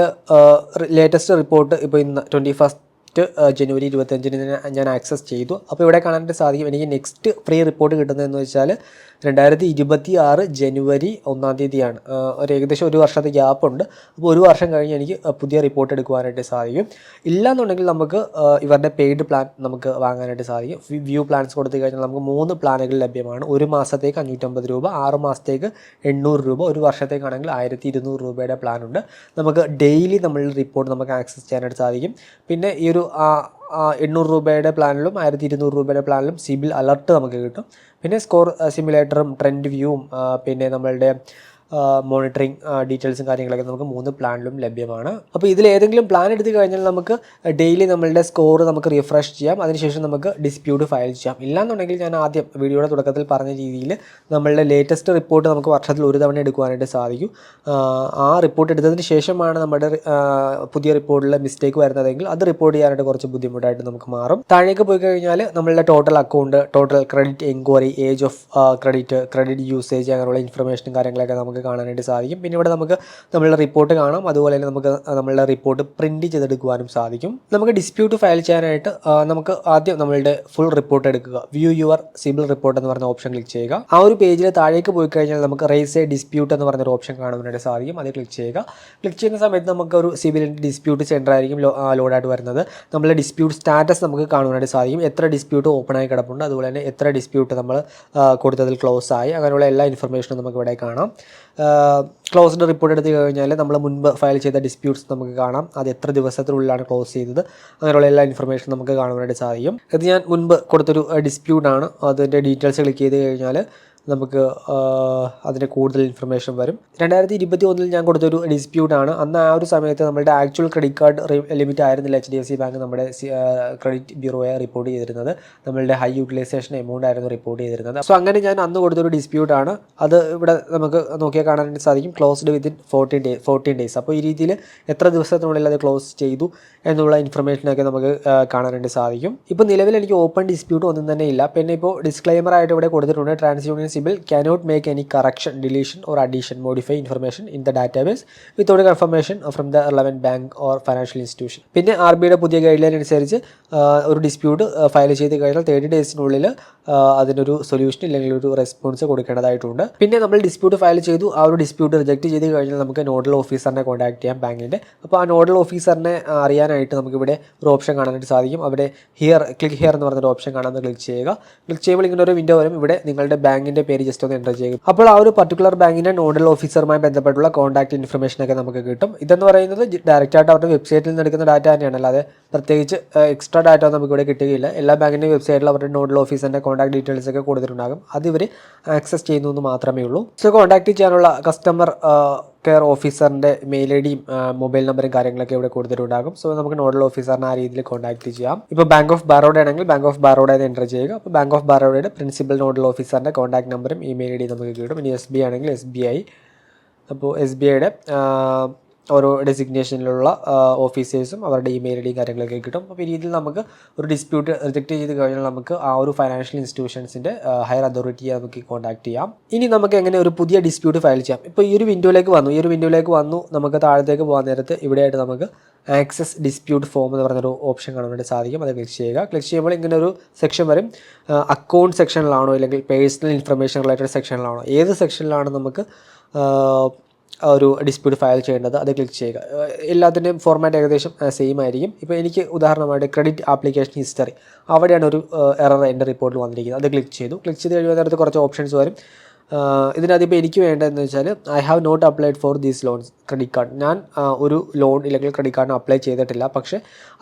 ലേറ്റസ്റ്റ് റിപ്പോർട്ട് ഇപ്പോൾ ഇന്ന് ട്വന്റി ഫസ്റ്റ് നെക്സ്റ്റ് ജനുവരി ഇരുപത്തഞ്ചിന് ഞാൻ ആക്സസ് ചെയ്തു. അപ്പോൾ ഇവിടെ കാണാനായിട്ട് സാധിക്കും എനിക്ക് നെക്സ്റ്റ് ഫ്രീ റിപ്പോർട്ട് കിട്ടുന്നതെന്ന് വെച്ചാൽ രണ്ടായിരത്തി ഇരുപത്തി ആറ് ജനുവരി ഒന്നാം തീയതിയാണ്. ഒരു ഏകദേശം ഒരു വർഷത്തെ ഗ്യാപ്പ് ഉണ്ട്. അപ്പോൾ ഒരു വർഷം കഴിഞ്ഞ് എനിക്ക് പുതിയ റിപ്പോർട്ട് എടുക്കുവാനായിട്ട് സാധിക്കും. ഇല്ലാന്നുണ്ടെങ്കിൽ നമുക്ക് ഇവരുടെ പെയ്ഡ് പ്ലാൻ നമുക്ക് വാങ്ങാനായിട്ട് സാധിക്കും. വ്യൂ പ്ലാൻസ് കൊടുത്തു കഴിഞ്ഞാൽ നമുക്ക് മൂന്ന് പ്ലാനുകൾ ലഭ്യമാണ്. ഒരു മാസത്തേക്ക് അഞ്ഞൂറ്റമ്പത് രൂപ ആറ് മാസത്തേക്ക് എണ്ണൂറ് രൂപ. ഒരു വർഷത്തേക്കാണെങ്കിൽ ആയിരത്തി ഇരുന്നൂറ് രൂപയുടെ പ്ലാനുണ്ട് നമുക്ക് ഡെയിലി നമ്മളുടെ റിപ്പോർട്ട് നമുക്ക് ആക്സസ് ചെയ്യാനായിട്ട് സാധിക്കും. പിന്നെ ഈ ഒരു ആ, എണ്ണൂറ് രൂപയുടെ പ്ലാനിലും ആയിരത്തി ഇരുന്നൂറ് രൂപയുടെ പ്ലാനിലും സിബിൽ അലർട്ട് നമുക്ക് കിട്ടും. പിന്നെ സ്കോർ സിമുലേറ്ററും ട്രെൻഡ് വ്യൂവും പിന്നെ നമ്മളുടെ മോണിറ്ററിങ് ഡീറ്റെയിൽസും കാര്യങ്ങളൊക്കെ നമുക്ക് മൂന്ന് പ്ലാനിലും ലഭ്യമാണ്. അപ്പോൾ ഇതിൽ ഏതെങ്കിലും പ്ലാൻ എടുത്തു കഴിഞ്ഞാൽ നമുക്ക് ഡെയിലി നമ്മളുടെ സ്കോർ നമുക്ക് റിഫ്രഷ് ചെയ്യാം. അതിനുശേഷം നമുക്ക് ഡിസ്പ്യൂട്ട് ഫയൽ ചെയ്യാം. ഇല്ലാന്നുണ്ടെങ്കിൽ ഞാൻ ആദ്യം വീഡിയോയുടെ തുടക്കത്തിൽ പറഞ്ഞ രീതിയിൽ നമ്മളുടെ ലേറ്റസ്റ്റ് റിപ്പോർട്ട് നമുക്ക് വർഷത്തിൽ ഒരു തവണ എടുക്കുവാനായിട്ട് സാധിക്കും. ആ, ആ റിപ്പോർട്ട് എടുത്തതിന് ശേഷമാണ് നമ്മുടെ പുതിയ റിപ്പോർട്ടിൽ മിസ്റ്റേക്ക് വരുന്നതെങ്കിൽ അത് റിപ്പോർട്ട് ചെയ്യാനായിട്ട് കുറച്ച് ബുദ്ധിമുട്ടായിട്ട് നമുക്ക് മാറും. താഴേക്ക് പോയി കഴിഞ്ഞാൽ നമ്മളുടെ total account total credit enquiry age of credit credit usage അങ്ങനെയുള്ള ഇൻഫർമേഷനും കാര്യങ്ങളൊക്കെ നമുക്ക് കാണാനായിട്ട് സാധിക്കും. പിന്നെ ഇവിടെ നമുക്ക് നമ്മളുടെ റിപ്പോർട്ട് കാണാം. അതുപോലെ തന്നെ നമുക്ക് നമ്മളുടെ റിപ്പോർട്ട് പ്രിന്റ് ചെയ്തെടുക്കുവാനും സാധിക്കും. നമുക്ക് ഡിസ്പ്യൂട്ട് ഫയൽ ചെയ്യാനായിട്ട് നമുക്ക് ആദ്യം നമ്മളുടെ ഫുൾ റിപ്പോർട്ട് എടുക്കുക. വ്യൂ യുവർ സിബിൾ റിപ്പോർട്ട് എന്ന് പറഞ്ഞ ഓപ്ഷൻ ക്ലിക്ക് ചെയ്യുക. ആ ഒരു പേജിൽ താഴേക്ക് പോയി കഴിഞ്ഞാൽ നമുക്ക് റേസ് എ ഡിസ്പ്യൂട്ട് എന്ന് പറഞ്ഞൊരു ഓപ്ഷൻ കാണുവാനായിട്ട് സാധിക്കും. അത് ക്ലിക്ക് ചെയ്യുക. ക്ലിക്ക് ചെയ്യുന്ന സമയത്ത് നമുക്ക് ഒരു സിബിലിന്റെ ഡിസ്പ്യൂട്ട് സെന്റർ ആയിരിക്കും ലോഡായിട്ട് വരുന്നത്. നമ്മളെ ഡിസ്പ്യൂട്ട് സ്റ്റാറ്റസ് നമുക്ക് കാണുവാനായിട്ട് സാധിക്കും. എത്ര ഡിസ്പ്യൂട്ട് ഓപ്പൺ ആയി കിടപ്പുണ്ട്. അതുപോലെ തന്നെ എത്ര ഡിസ്പ്യൂട്ട് നമ്മൾ കൊടുത്തതിൽ ക്ലോസ് ആയി. അങ്ങനെയുള്ള എല്ലാ ഇൻഫർമേഷനും നമുക്ക് ഇവിടെ കാണാം. ക്ലോസ്ഡ് റിപ്പോർട്ട് എടുത്തു കഴിഞ്ഞാൽ നമ്മൾ മുൻപ് ഫയൽ ചെയ്ത ഡിസ്പ്യൂട്ട്സ് നമുക്ക് കാണാം. അത് എത്ര ദിവസത്തിനുള്ളിലാണ് ക്ലോസ് ചെയ്തത്. അങ്ങനെയുള്ള എല്ലാ ഇൻഫർമേഷൻ നമുക്ക് കാണുവാനായിട്ട് സാധിക്കും. ഇത് ഞാൻ മുൻപ് കൊടുത്തൊരു ഡിസ്പ്യൂട്ടാണ് അതിന്റെ ഡീറ്റെയിൽസ് ക്ലിക്ക് ചെയ്ത് കഴിഞ്ഞാൽ നമുക്ക് അതിന് കൂടുതൽ ഇൻഫർമേഷൻ വരും. രണ്ടായിരത്തി ഇരുപത്തി ഒന്നിൽ ഞാൻ കൊടുത്തൊരു ആണ്. അന്ന് ആ ഒരു സമയത്ത് നമ്മുടെ ആക്ച്വൽ ക്രെഡിറ്റ് കാർഡ് ലിമിറ്റ് ആയിരുന്നില്ല. H D F C bank നമ്മുടെ ക്രെഡിറ്റ് ബ്യൂറോയെ റിപ്പോർട്ട് ചെയ്തിരുന്നത്. നമ്മളുടെ ഹൈ യൂട്ടിലൈസേഷൻ എമൗണ്ട് ആയിരുന്നു റിപ്പോർട്ട് ചെയ്തിരുന്നത്. സോ അങ്ങനെ ഞാൻ അന്ന് കൊടുത്തൊരു ആണ്. അത് ഇവിടെ നമുക്ക് നോക്കിയാൽ കാണാനായിട്ട് സാധിക്കും. Closed within fourteen day fourteen days അപ്പോൾ ഈ രീതിയിൽ എത്ര ദിവസത്തിനുള്ളിൽ അത് ക്ലോസ് ചെയ്തു എന്നുള്ള ഇൻഫർമേഷനൊക്കെ നമുക്ക് കാണാനായിട്ട് സാധിക്കും. ഇപ്പോൾ നിലവിൽ എനിക്ക് ഓപ്പൺ ഡിസ്പ്യൂട്ട് ഒന്നും തന്നെ ഇല്ല. പിന്നെ ഇപ്പോൾ ഡിസ്ക്ലൈമർ ആയിട്ട് ഇവിടെ കൊടുത്തിട്ടുണ്ട്. TransUnion CIBIL cannot make any correction deletion or addition modify information in the database without confirmation from the relevant bank or financial institution പിന്നെ ആർ ബിയുടെ പുതിയ ഗൈഡ് ലൈൻ അനുസരിച്ച് ഒരു ഡിസ്പ്യൂട്ട് ഫയൽ ചെയ്ത് കഴിഞ്ഞാൽ തേർട്ടി ഡേയ്സിനുള്ളിൽ അതിനൊരു സൊല്യൂഷൻ ഇല്ലെങ്കിൽ ഒരു റെസ്പോൺസ് കൊടുക്കേണ്ടതായിട്ടുണ്ട്. പിന്നെ നമ്മൾ ഡിസ്പ്യൂട്ട് ഫയൽ ചെയ്തു. ആ ഒരു ഡിസ്പ്യൂട്ട് റിജക്ട് ചെയ്ത് കഴിഞ്ഞാൽ നമുക്ക് നോഡൽ ഓഫീസറിനെ കോൺടാക്ട് ചെയ്യാം ബാങ്കിന്റെ അപ്പോൾ ആ നോഡൽ ഓഫീസറിനെ അറിയാനായിട്ട് നമുക്കിവിടെ ഒരു ഓപ്ഷൻ കാണാനായിട്ട് സാധിക്കും. അവിടെ ഹിയർ ക്ലിക്ക് ഹിയർ എന്ന് പറഞ്ഞൊരു ഓപ്ഷൻ കാണാൻ ക്ലിക്ക് ചെയ്യുക. ക്ലിക്ക് ചെയ്യുമ്പോൾ ഇങ്ങനെ ഒരു വിൻഡോ വരും. ഇവിടെ നിങ്ങളുടെ ബാങ്കിന്റെ പേര് ജസ്റ്റ് ഒന്ന് എന്റർ ചെയ്യുക. അപ്പോൾ ആ ഒരു പർട്ടിക്കുലർ ബാങ്കിന്റെ നോഡൽ ഓഫീസറുമായി ബന്ധപ്പെട്ടുള്ള കോൺടാക്ട് ഇൻഫർമേഷനൊക്കെ നമുക്ക് കിട്ടും. ഇതെന്ന് പറയുന്നത് ഡയറക്റ്റ് ആയിട്ട് അവരുടെ വെബ്സൈറ്റിൽ നിന്ന് എടുക്കുന്ന ഡാറ്റ തന്നെയാണ്. അല്ലാതെ പ്രത്യേകിച്ച് എക്സ്ട്രാ ഡാറ്റ നമുക്ക് ഇവിടെ കിട്ടുകയില്ല. എല്ലാ ബാങ്കിന്റെയും വെബ്സൈറ്റിൽ അവരുടെ നോഡൽ ഓഫീസറിന്റെ കോൺടാക്ട് ഡീറ്റെയിൽസ് ഒക്കെ കൊടുത്തിട്ടുണ്ടാകും അത് ഇവർ ആക്സസ് ചെയ്യുന്നു മാത്രമേ ഉള്ളൂ. സോ കോൺടാക്ട് ചെയ്യാനുള്ള കസ്റ്റമർ കെയർ ഓഫീസറിന്റെ മെയിൽ ഐ ഡിയും മൊബൈൽ നമ്പറും കാര്യങ്ങളൊക്കെ ഇവിടെ കൊടുത്തിട്ടുണ്ടാകും. സോ നമുക്ക് നോഡൽ ഓഫീസറിനെ ആ രീതിയിൽ കോൺടാക്ട് ചെയ്യാം. ഇപ്പോൾ ബാങ്ക് ഓഫ് ബറോഡ ആണെങ്കിൽ ബാങ്ക് ഓഫ് ബറോഡ എന്ന് എന്റർ ചെയ്യുക. അപ്പോൾ ബാങ്ക് ഓഫ് ബറോഡയുടെ പ്രിൻസിപ്പൽ നോഡൽ ഓഫീസറിന്റെ കോൺടാക്ട് നമ്പറും ഇമെയിൽ ഐ ഡി നമുക്ക് കിട്ടും. ഇനി എസ് ബി ആണെങ്കിൽ എസ് ബി ഐ അപ്പോൾ എസ് ബി ഐയുടെ ഓരോ ഡെസിഗ്നേഷനിലുള്ള ഓഫീസേഴ്സും അവരുടെ ഇമെയിൽ ഐ ഡിയും കാര്യങ്ങളൊക്കെ കിട്ടും. അപ്പോൾ ഈ രീതിയിൽ നമുക്ക് ഒരു ഡിസ്പ്യൂട്ട് റിജക്റ്റ് ചെയ്ത് കഴിഞ്ഞാൽ നമുക്ക് ആ ഒരു ഫൈനാൻഷ്യൽ ഇൻസ്റ്റിറ്റ്യൂഷൻസിന്റെ ഹയർ അതോറിറ്റിയെ നമുക്ക് കോൺടാക്ട് ചെയ്യാം. ഇനി നമുക്ക് എങ്ങനെ ഒരു പുതിയ ഡിസ്പ്യൂട്ട് ഫയൽ ചെയ്യാം? ഇപ്പോൾ ഈ ഒരു വിൻഡോയിലേക്ക് വന്നു. ഈ ഒരു വിൻഡോയിലേക്ക് വന്നു. നമുക്ക് താഴത്തേക്ക് പോകാൻ നേരത്ത് ഇവിടെയായിട്ട് നമുക്ക് ആക്സസ് ഡിസ്പ്യൂട്ട് ഫോം എന്ന് പറഞ്ഞൊരു ഓപ്ഷൻ കാണാൻ വേണ്ടി സാധിക്കും. അത് ക്ലിക്ക് ചെയ്യുക. ക്ലിക്ക് ചെയ്യുമ്പോൾ ഇങ്ങനെ ഒരു സെക്ഷൻ വരും. അക്കൗണ്ട് സെക്ഷനിലാണോ അല്ലെങ്കിൽ പേഴ്സണൽ ഇൻഫർമേഷൻ റിലേറ്റഡ് സെക്ഷനിലാണോ ഏത് സെക്ഷനിലാണ് നമുക്ക് ഒരു ഡിസ്പ്യൂട്ട് ഫയൽ ചെയ്യേണ്ടത് അത് ക്ലിക്ക് ചെയ്യുക. എല്ലാത്തിന്റെയും ഫോർമാറ്റ് ഏകദേശം സെയിം ആയിരിക്കും. ഇപ്പോൾ എനിക്ക് ഉദാഹരണമായിട്ട് ക്രെഡിറ്റ് ആപ്ലിക്കേഷൻ ഹിസ്റ്ററി അവിടെയാണ് ഒരു എറർ എന്റെ റിപ്പോർട്ടിൽ വന്നിരിക്കുന്നത്. അത് ക്ലിക്ക് ചെയ്തു. ക്ലിക്ക് ചെയ്ത് കഴിയുമ്പോൾ നേരത്തെ കുറച്ച് ഓപ്ഷൻസ് വരും. ഇതിനകത്ത് ഇപ്പോൾ എനിക്ക് വേണ്ടതെന്ന് വെച്ചാൽ I have not applied for these loans credit card ഞാൻ ഒരു ലോൺ ഇല്ലെങ്കിൽ ക്രെഡിറ്റ് കാർഡിന് അപ്ലൈ ചെയ്തിട്ടില്ല. പക്ഷേ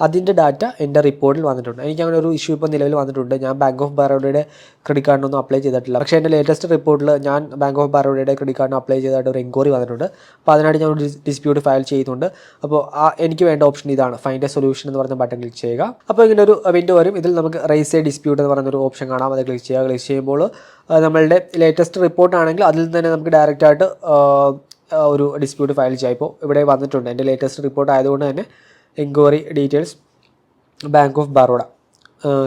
അതിന്റെ ഡാറ്റ എന്റെ റിപ്പോർട്ടിൽ വന്നിട്ടുണ്ട്. എനിക്ക് അങ്ങനെ ഒരു ഇഷ്യൂ ഇപ്പോൾ നിലവിൽ വന്നിട്ടുണ്ട്. ഞാൻ ബാങ്ക് ഓഫ് ബറോഡയുടെ ക്രെഡിറ്റ് കാർഡിനൊന്നും അപ്ലൈ ചെയ്തിട്ടില്ല. പക്ഷേ എന്റെ ലേറ്റസ്റ്റ് റിപ്പോർട്ടിൽ ഞാൻ ബാങ്ക് ഓഫ് ബറോഡയുടെ ക്രെഡിറ്റ് കാർഡിന് അപ്ലൈ ചെയ്തതായിട്ട് ഒരു എൻക്വയറി വന്നിട്ടുണ്ട്. അപ്പോൾ അതിനായിട്ട് ഞാൻ ഒരു ഡിസ്പ്യൂട്ട് ഫയൽ ചെയ്യുന്നുണ്ട് അപ്പോൾ ആ എനിക്ക് വേണ്ട ഓപ്ഷൻ ഇതാണ്. ഫൈൻഡ് എ സൊല്യൂഷൻ എന്ന് പറഞ്ഞ ബട്ടൺ ക്ലിക്ക് ചെയ്യുക. അപ്പോൾ ഇങ്ങനെ ഒരു വിൻഡോ വരും. ഇതിൽ നമുക്ക് റൈസ് എ ഡിസ്പ്യൂട്ട് എന്ന് പറയുന്ന ഒരു ഓപ്ഷൻ കാണാം. അത് ക്ലിക്ക് ചെയ്യുക. ക്ലിക്ക് ചെയ്യുമ്പോൾ നമ്മളുടെ ലേറ്റസ്റ്റ് റിപ്പോർട്ടാണെങ്കിൽ അതിൽ തന്നെ നമുക്ക് ഡയറക്റ്റ് ആയിട്ട് ആ, ആ, ഒരു ഡിസ്പ്യൂട്ട് ഫയൽ ചെയ്യാം. ഇവിടെ വന്നിട്ടുണ്ട്. എന്റെ ലേറ്റസ്റ്റ് റിപ്പോർട്ട് ആയതുകൊണ്ട് തന്നെ enquiry details bank of Baroda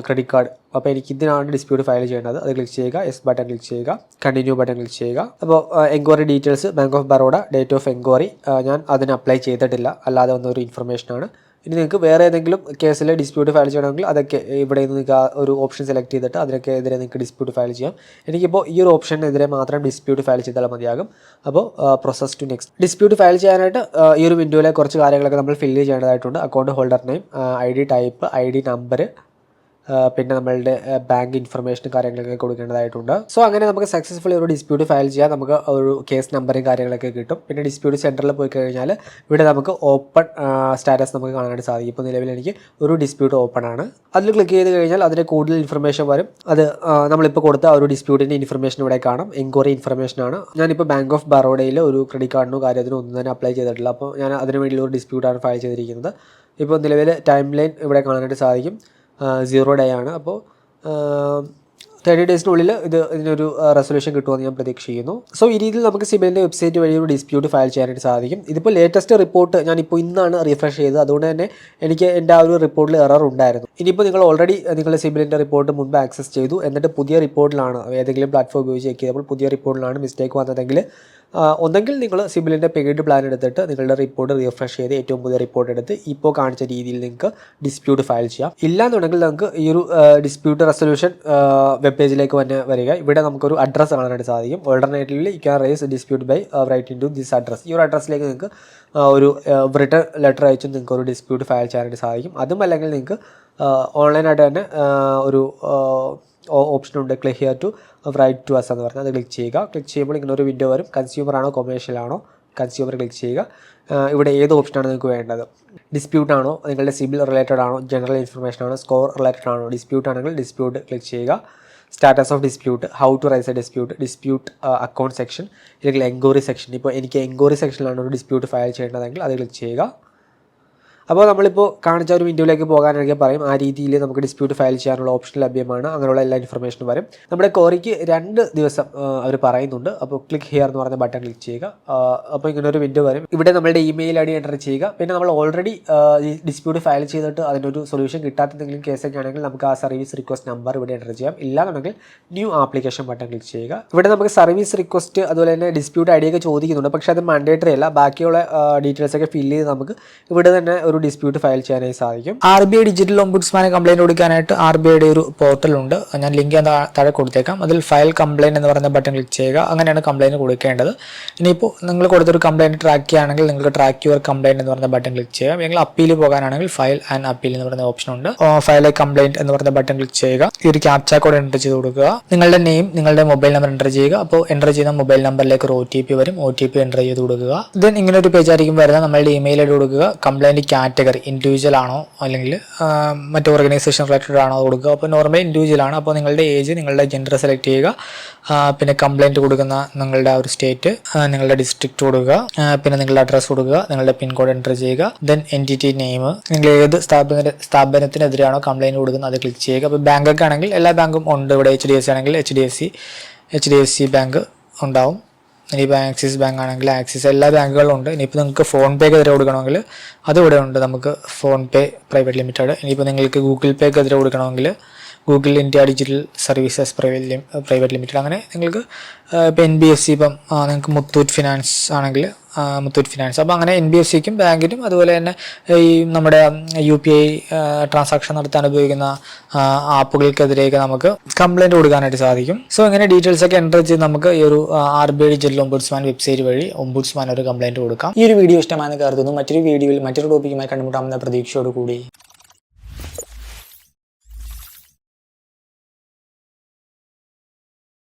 credit card അപ്പോൾ എനിക്ക് ഇതിനാണ് ഡിസ്പ്യൂട്ട് ഫയൽ ചെയ്യേണ്ടത്. അത് ക്ലിക്ക് ചെയ്യുക എസ് ബട്ടൺ ക്ലിക്ക് ചെയ്യുക കണ്ടിന്യൂ ബട്ടൺ ക്ലിക്ക് ചെയ്യുക. അപ്പോൾ enquiry details bank of Baroda date of enquiry ഞാൻ അതിന് അപ്ലൈ ചെയ്തിട്ടില്ല. അല്ലാതെ വന്ന ഒരു ഇൻഫർമേഷനാണ് ഇനി നിങ്ങൾക്ക് വേറെ ഏതെങ്കിലും കേസിൽ ഡിസ്പ്യൂട്ട് ഫയൽ ചെയ്യണമെങ്കിൽ അതൊക്കെ ഇവിടെ നിന്ന് നിങ്ങൾക്ക് ആ ഒരു ഓപ്ഷൻ സെലക്ട് ചെയ്തിട്ട് അതിനൊക്കെ എതിരെ നിങ്ങൾക്ക് ഡിസ്പ്യൂട്ട് ഫയൽ ചെയ്യാം. എനിക്കിപ്പോൾ ഈ ഒരു ഓപ്ഷനെതിരെ മാത്രം ഡിസ്പ്യൂട്ട് ഫയൽ ചെയ്താൽ മതിയാകും. അപ്പോൾ process to next dispute file ചെയ്യാനായിട്ട് ഈ ഒരു വിൻഡോയിലെ കുറച്ച് കാര്യങ്ങളൊക്കെ നമ്മൾ ഫില്ല് ചെയ്യേണ്ടതായിട്ടുണ്ട്. Account holder name I D type I D number പിന്നെ നമ്മളുടെ ബാങ്ക് ഇൻഫർമേഷൻ കാര്യങ്ങളൊക്കെ കൊടുക്കേണ്ടതായിട്ടുണ്ട്. സോ അങ്ങനെ നമുക്ക് സക്സസ്ഫുള്ളി ഒരു ഡിസ്പ്യൂട്ട് ഫയൽ ചെയ്യാൻ നമുക്ക് ഒരു കേസ് നമ്പറും കാര്യങ്ങളൊക്കെ കിട്ടും. പിന്നെ ഡിസ്പ്യൂട്ട് സെന്ററിൽ പോയി കഴിഞ്ഞാൽ ഇവിടെ നമുക്ക് ഓപ്പൺ സ്റ്റാറ്റസ് നമുക്ക് കാണാനായിട്ട് സാധിക്കും. ഇപ്പോൾ നിലവിൽ എനിക്ക് ഒരു ഡിസ്പ്യൂട്ട് ഓപ്പൺ ആണ്. അതിൽ ക്ലിക്ക് ചെയ്ത് കഴിഞ്ഞാൽ അതിന് കൂടുതൽ ഇൻഫർമേഷൻ വരും. അത് നമ്മളിപ്പോൾ കൊടുത്ത ആ ഒരു ഡിസ്പ്യൂട്ടിന്റെ ഇൻഫർമേഷൻ ഇവിടെ കാണാം. എൻക്വയറി ഇൻഫർമേഷൻ ആണ്. ഞാനിപ്പോൾ ബാങ്ക് ഓഫ് ബറോഡയിൽ ഒരു ക്രെഡിറ്റ് കാർഡിനോ കാര്യത്തിനോ ഒന്നും തന്നെ അപ്ലൈ ചെയ്തിട്ടില്ല. അപ്പോൾ ഞാൻ അതിനുവേണ്ടിയുള്ള ഒരു ഡിസ്പ്യൂട്ടാണ് ഫയൽ ചെയ്തിരിക്കുന്നത്. ഇപ്പോൾ നിലവിൽ ടൈം ലൈൻ ഇവിടെ കാണാനായിട്ട് സാധിക്കും. സീറോ ഡേ ആണ്. അപ്പോൾ തേർട്ടി ഡേയ്സിനുള്ളിൽ ഇത് ഇതിനൊരു റെസൊല്യൂഷൻ കിട്ടുമെന്ന് ഞാൻ പ്രതീക്ഷിക്കുന്നു. സോ ഈ രീതിയിൽ നമുക്ക് സിബിലിന്റെ വെബ്സൈറ്റ് വഴി ഒരു ഡിസ്പ്യൂട്ട് ഫയൽ ചെയ്യാനായിട്ട് സാധിക്കും. ഇതിപ്പോൾ ലേറ്റസ്റ്റ് റിപ്പോർട്ട് ഞാനിപ്പോൾ ഇന്നാണ് റിഫ്രഷ് ചെയ്തത്. അതുകൊണ്ട് തന്നെ എനിക്ക് എന്റെ ആ ഒരു റിപ്പോർട്ടിൽ എറർ ഉണ്ടായിരുന്നു. ഇനിയിപ്പോൾ നിങ്ങൾ ഓൾറെഡി നിങ്ങളുടെ സിബിലിന്റെ റിപ്പോർട്ട് മുൻപ് ആക്സസ് ചെയ്തു. എന്നിട്ട് പുതിയ റിപ്പോർട്ടിലാണ് ഏതെങ്കിലും പ്ലാറ്റ്ഫോം ഉപയോഗിച്ച് ചെക്ക് ചെയ്തപ്പോൾ പുതിയ റിപ്പോർട്ടിലാണ് മിസ്റ്റേക്ക് വന്നതെങ്കിൽ ഒന്നെങ്കിൽ നിങ്ങൾ സിബിലിന്റെ പെയ്ഡ് പ്ലാൻ എടുത്തിട്ട് നിങ്ങളുടെ റിപ്പോർട്ട് റീഫ്രഷ് ചെയ്ത് ഏറ്റവും പുതിയ റിപ്പോർട്ട് എടുത്ത് ഇപ്പോൾ കാണിച്ച രീതിയിൽ നിങ്ങൾക്ക് ഡിസ്പ്യൂട്ട് ഫയൽ ചെയ്യാം. ഇല്ലാന്നുണ്ടെങ്കിൽ നമുക്ക് ഈ ഒരു ഡിസ്പ്യൂട്ട് റെസൊല്യൂഷൻ വെബ് പേജിലേക്ക് തന്നെ വരിക. ഇവിടെ നമുക്കൊരു അഡ്രസ്സ് കാണാനായിട്ട് സാധിക്കും. Alternatively you can raise dispute by write in to this address ഈ ഒരു അഡ്രസ്സിലേക്ക് നിങ്ങൾക്ക് ഒരു റിട്ടേൺ ലെറ്റർ അയച്ചും നിങ്ങൾക്ക് ഒരു ഡിസ്പ്യൂട്ട് ഫയൽ ചെയ്യാനായിട്ട് സാധിക്കും. അതും അല്ലെങ്കിൽ നിങ്ങൾക്ക് ഓൺലൈനായിട്ട് തന്നെ ഒരു ഓപ്ഷൻ ഉണ്ട്. Click here to write to us എന്ന് പറഞ്ഞാൽ അത് ക്ലിക്ക് ചെയ്യുക. ക്ലിക്ക് ചെയ്യുമ്പോൾ ഇങ്ങനെ ഒരു വിൻഡോ വരും. കൺസ്യൂമർ ആണോ കൊമേഴ്ഷ്യൽ ആണോ? കൺസ്യൂമർ ക്ലിക്ക് ചെയ്യുക. ഇവിടെ ഏത് ഓപ്ഷനാണ് നിങ്ങൾക്ക് വേണ്ടത്? ഡിസ്പ്യൂട്ട് ആണോ? നിങ്ങളുടെ സിബിൽ റിലേറ്റഡ് ആണോ? ജനറൽ ഇൻഫർമേഷൻ ആണോ? സ്കോർ റിലേറ്റഡ് ആണോ? ഡിസ്പ്യൂട്ട് ആണെങ്കിൽ ഡിസ്പ്യൂട്ട് ക്ലിക്ക് ചെയ്യുക. Status of dispute how to raise a dispute dispute account section ഇല്ലെങ്കിൽ എൻക്വയറി സെക്ഷൻ ഇപ്പോൾ എനിക്ക് എൻക്വയറി സെക്ഷനിലാണ് ഒരു ഡിസ്പ്യൂട്ട് ഫയൽ ചെയ്യേണ്ടതെങ്കിൽ അത് ക്ലിക്ക് ചെയ്യുക. അപ്പോൾ നമ്മളിപ്പോൾ കാണിച്ച ഒരു വിൻഡോയിലേക്ക് പോകാനൊക്കെ പറയും ആ രീതിയിൽ നമുക്ക് ഡിസ്പ്യൂട്ട് ഫയൽ ചെയ്യാനുള്ള ഓപ്ഷൻ ലഭ്യമാണ് അങ്ങനെയുള്ള എല്ലാ ഇൻഫർമേഷനും വരും. നമ്മുടെ കോറിക്ക് രണ്ട് ദിവസം അവർ പറയുന്നുണ്ട്. അപ്പോൾ ക്ലിക്ക് ഹിയർ എന്ന് പറഞ്ഞ ബട്ടൺ ക്ലിക്ക് ചെയ്യുക. അപ്പോൾ ഇങ്ങനെ ഒരു വിൻഡോ വരും. ഇവിടെ നമ്മുടെ ഇമെയിൽ ഐ ഡി എന്റർ ചെയ്യുക. പിന്നെ നമ്മൾ ഓൾറെഡി ഡിസ്പ്യൂട്ട് ഫയൽ ചെയ്തിട്ട് അതിനൊരു സൊല്യൂഷൻ കിട്ടാത്തെന്തെങ്കിലും കേസൊക്കെ ആണെങ്കിൽ നമുക്ക് ആ സർവീസ് റിക്വസ്റ്റ് നമ്പർ ഇവിടെ എന്റർ ചെയ്യാം. ഇല്ലാന്നുണ്ടെങ്കിൽ ന്യൂ ആപ്ലിക്കേഷൻ ബട്ടൺ ക്ലിക്ക് ചെയ്യുക. ഇവിടെ നമുക്ക് സർവീസ് റിക്വസ്റ്റ് അതുപോലെ തന്നെ ഡിസ്പ്യൂട്ട് ഐ ഡി ഒക്കെ ചോദിക്കുന്നുണ്ട്. പക്ഷേ അത് മാൻഡേറ്ററി അല്ല. ബാക്കിയുള്ള ഡീറ്റെയിൽസ് ഒക്കെ ഫില്ല് ചെയ്ത് നമുക്ക് ഇവിടെ തന്നെ ഒരു ഡിസ്പ്യൂട്ട് ഫയൽ ചെയ്യാനായി സാധിക്കും. ആർ ബി ഐ ഡിജിറ്റൽ ഒംബുഡ്സ്മാനെ കംപ്ലൈന്റ് കൊടുക്കാനായിട്ട് ആർ ബി ഐയുടെ ഒരു പോർട്ടലുണ്ട് ഞാൻ ലിങ്ക് ഞാൻ താഴെ കൊടുത്തേക്കാം. അതിൽ ഫയൽ കംപ്ലൈന്റ് എന്ന് പറയുന്ന ബട്ടൺ ക്ലിക്ക് ചെയ്യുക. അങ്ങനെയാണ് കംപ്ലൈന്റ് കൊടുക്കേണ്ടത്. ഇനിയിപ്പോൾ നിങ്ങൾ കൊടുത്തൊരു കംപ്ലൈന്റ് ട്രാക്ക് ചെയ്യുകയാണെങ്കിൽ നിങ്ങൾക്ക് ട്രാക്ക് യുവർ കംപ്ലൈന്റ് എന്ന് പറയുന്ന ബട്ടൺ ക്ലിക്ക് ചെയ്യാം. അല്ലെങ്കിൽ അപ്പീൽ പോകാനാണെങ്കിൽ ഫയൽ ആൻഡ് അപ്പീൽ എന്ന് പറയുന്ന ഓപ്ഷൻ ഉണ്ട്. ഫയൽ കംപ്ലൈന്റ് എന്ന് പറയുന്ന ബട്ടൺ ക്ലിക്ക് ചെയ്യുക. ഈ ഒരു ക്യാപ്ചാ കോഡ് എന്റർ ചെയ്ത് കൊടുക്കുക. നിങ്ങളുടെ നെയിം നിങ്ങളുടെ മൊബൈൽ നമ്പർ എന്റർ ചെയ്യുക. അപ്പോൾ എന്റർ ചെയ്യുന്ന മൊബൈൽ നമ്പറിലേക്ക് ഒരു ഒ ടി പി വരും. ഒ ടി പി എന്റർ ചെയ്ത് കൊടുക്കുക. ദെൻ ഇങ്ങനെ ഒരു പേജ് ആയിരിക്കും വരുന്നത്. നമ്മളുടെ ഇമെയിൽ ഐ ഡി കൊടുക്കുക. കംപ്ലൈന്റ് കാറ്റഗറി ഇൻഡിവിജ്വൽ ആണോ? അല്ലെങ്കിൽ മറ്റ് ഓർഗനൈസേഷൻ റിലേറ്റഡ് ആണോ കൊടുക്കുക? അപ്പോൾ നോർമൽ ഇൻഡിവിജ്വൽ ആണ്. അപ്പോൾ നിങ്ങളുടെ ഏജ് നിങ്ങളുടെ ജെൻഡർ സെലക്ട് ചെയ്യുക. പിന്നെ കംപ്ലൈന്റ് കൊടുക്കുന്ന നിങ്ങളുടെ ആ ഒരു സ്റ്റേറ്റ് നിങ്ങളുടെ ഡിസ്ട്രിക്റ്റ് കൊടുക്കുക. പിന്നെ നിങ്ങളുടെ അഡ്രസ്സ് കൊടുക്കുക. നിങ്ങളുടെ പിൻകോഡ് എന്റർ ചെയ്യുക. ദെൻ എന്റിറ്റി നെയിം നിങ്ങൾ ഏത് സ്ഥാപന സ്ഥാപനത്തിനെതിരെയാണോ കംപ്ലൈന്റ് കൊടുക്കുന്നത് അത് ക്ലിക്ക് ചെയ്യുക. അപ്പോൾ ബാങ്കൊക്കെ ആണെങ്കിൽ എല്ലാ ബാങ്കും ഉണ്ട്. ഇവിടെ എച്ച് ഡി എഫ് സി ആണെങ്കിൽ H D F C H D F C bank ഉണ്ടാവും. ഇനിയിപ്പോൾ ആക്സിസ് ബാങ്ക് ആണെങ്കിൽ ആക്സിസ് എല്ലാ ബാങ്കുകളും ഉണ്ട്. ഇനിയിപ്പോൾ നിങ്ങൾക്ക് ഫോൺ പേക്ക് എതിരെ കൊടുക്കണമെങ്കിൽ അതും ഇവിടെ ഉണ്ട് നമുക്ക് ഫോൺ പേ പ്രൈവറ്റ് ലിമിറ്റഡ് ഇനിയിപ്പോൾ നിങ്ങൾക്ക് ഗൂഗിൾ പേക്ക് എതിരെ കൊടുക്കണമെങ്കിൽ Google India digital services private private limited അങ്ങനെ നിങ്ങൾക്ക് ഇപ്പോൾ എൻ ബി എഫ് സി ഇപ്പം നിങ്ങൾക്ക് മുത്തൂറ്റ് ഫിനാൻസ് ആണെങ്കിൽ മുത്തൂറ്റ് ഫിനാൻസ്. അപ്പോൾ അങ്ങനെ എൻ ബി എഫ് സിക്കും ബാങ്കിനും അതുപോലെ തന്നെ ഈ നമ്മുടെ യു പി ഐ ട്രാൻസാക്ഷൻ നടത്താൻ ഉപയോഗിക്കുന്ന ആപ്പുകൾക്കെതിരെയൊക്കെ നമുക്ക് കംപ്ലൈന്റ് കൊടുക്കാനായിട്ട് സാധിക്കും. സോ ഇങ്ങനെ ഡീറ്റെയിൽസ് ഒക്കെ എന്റർ ചെയ്ത് നമുക്ക് ഈ ഒരു R B I digital ombudsman website വഴി ഒമ്പുഡ്സ്മാൻ ഒരു കംപ്ലൈന്റ് കൊടുക്കാം. ഈ ഒരു വീഡിയോ ഇഷ്ടമാണെന്ന് കരുതുന്നു. മറ്റൊരു വീഡിയോയിൽ മറ്റൊരു ടോപ്പിക്കുമായി കണ്ടുമുട്ടാമെന്ന പ്രതീക്ഷയോട് കൂടി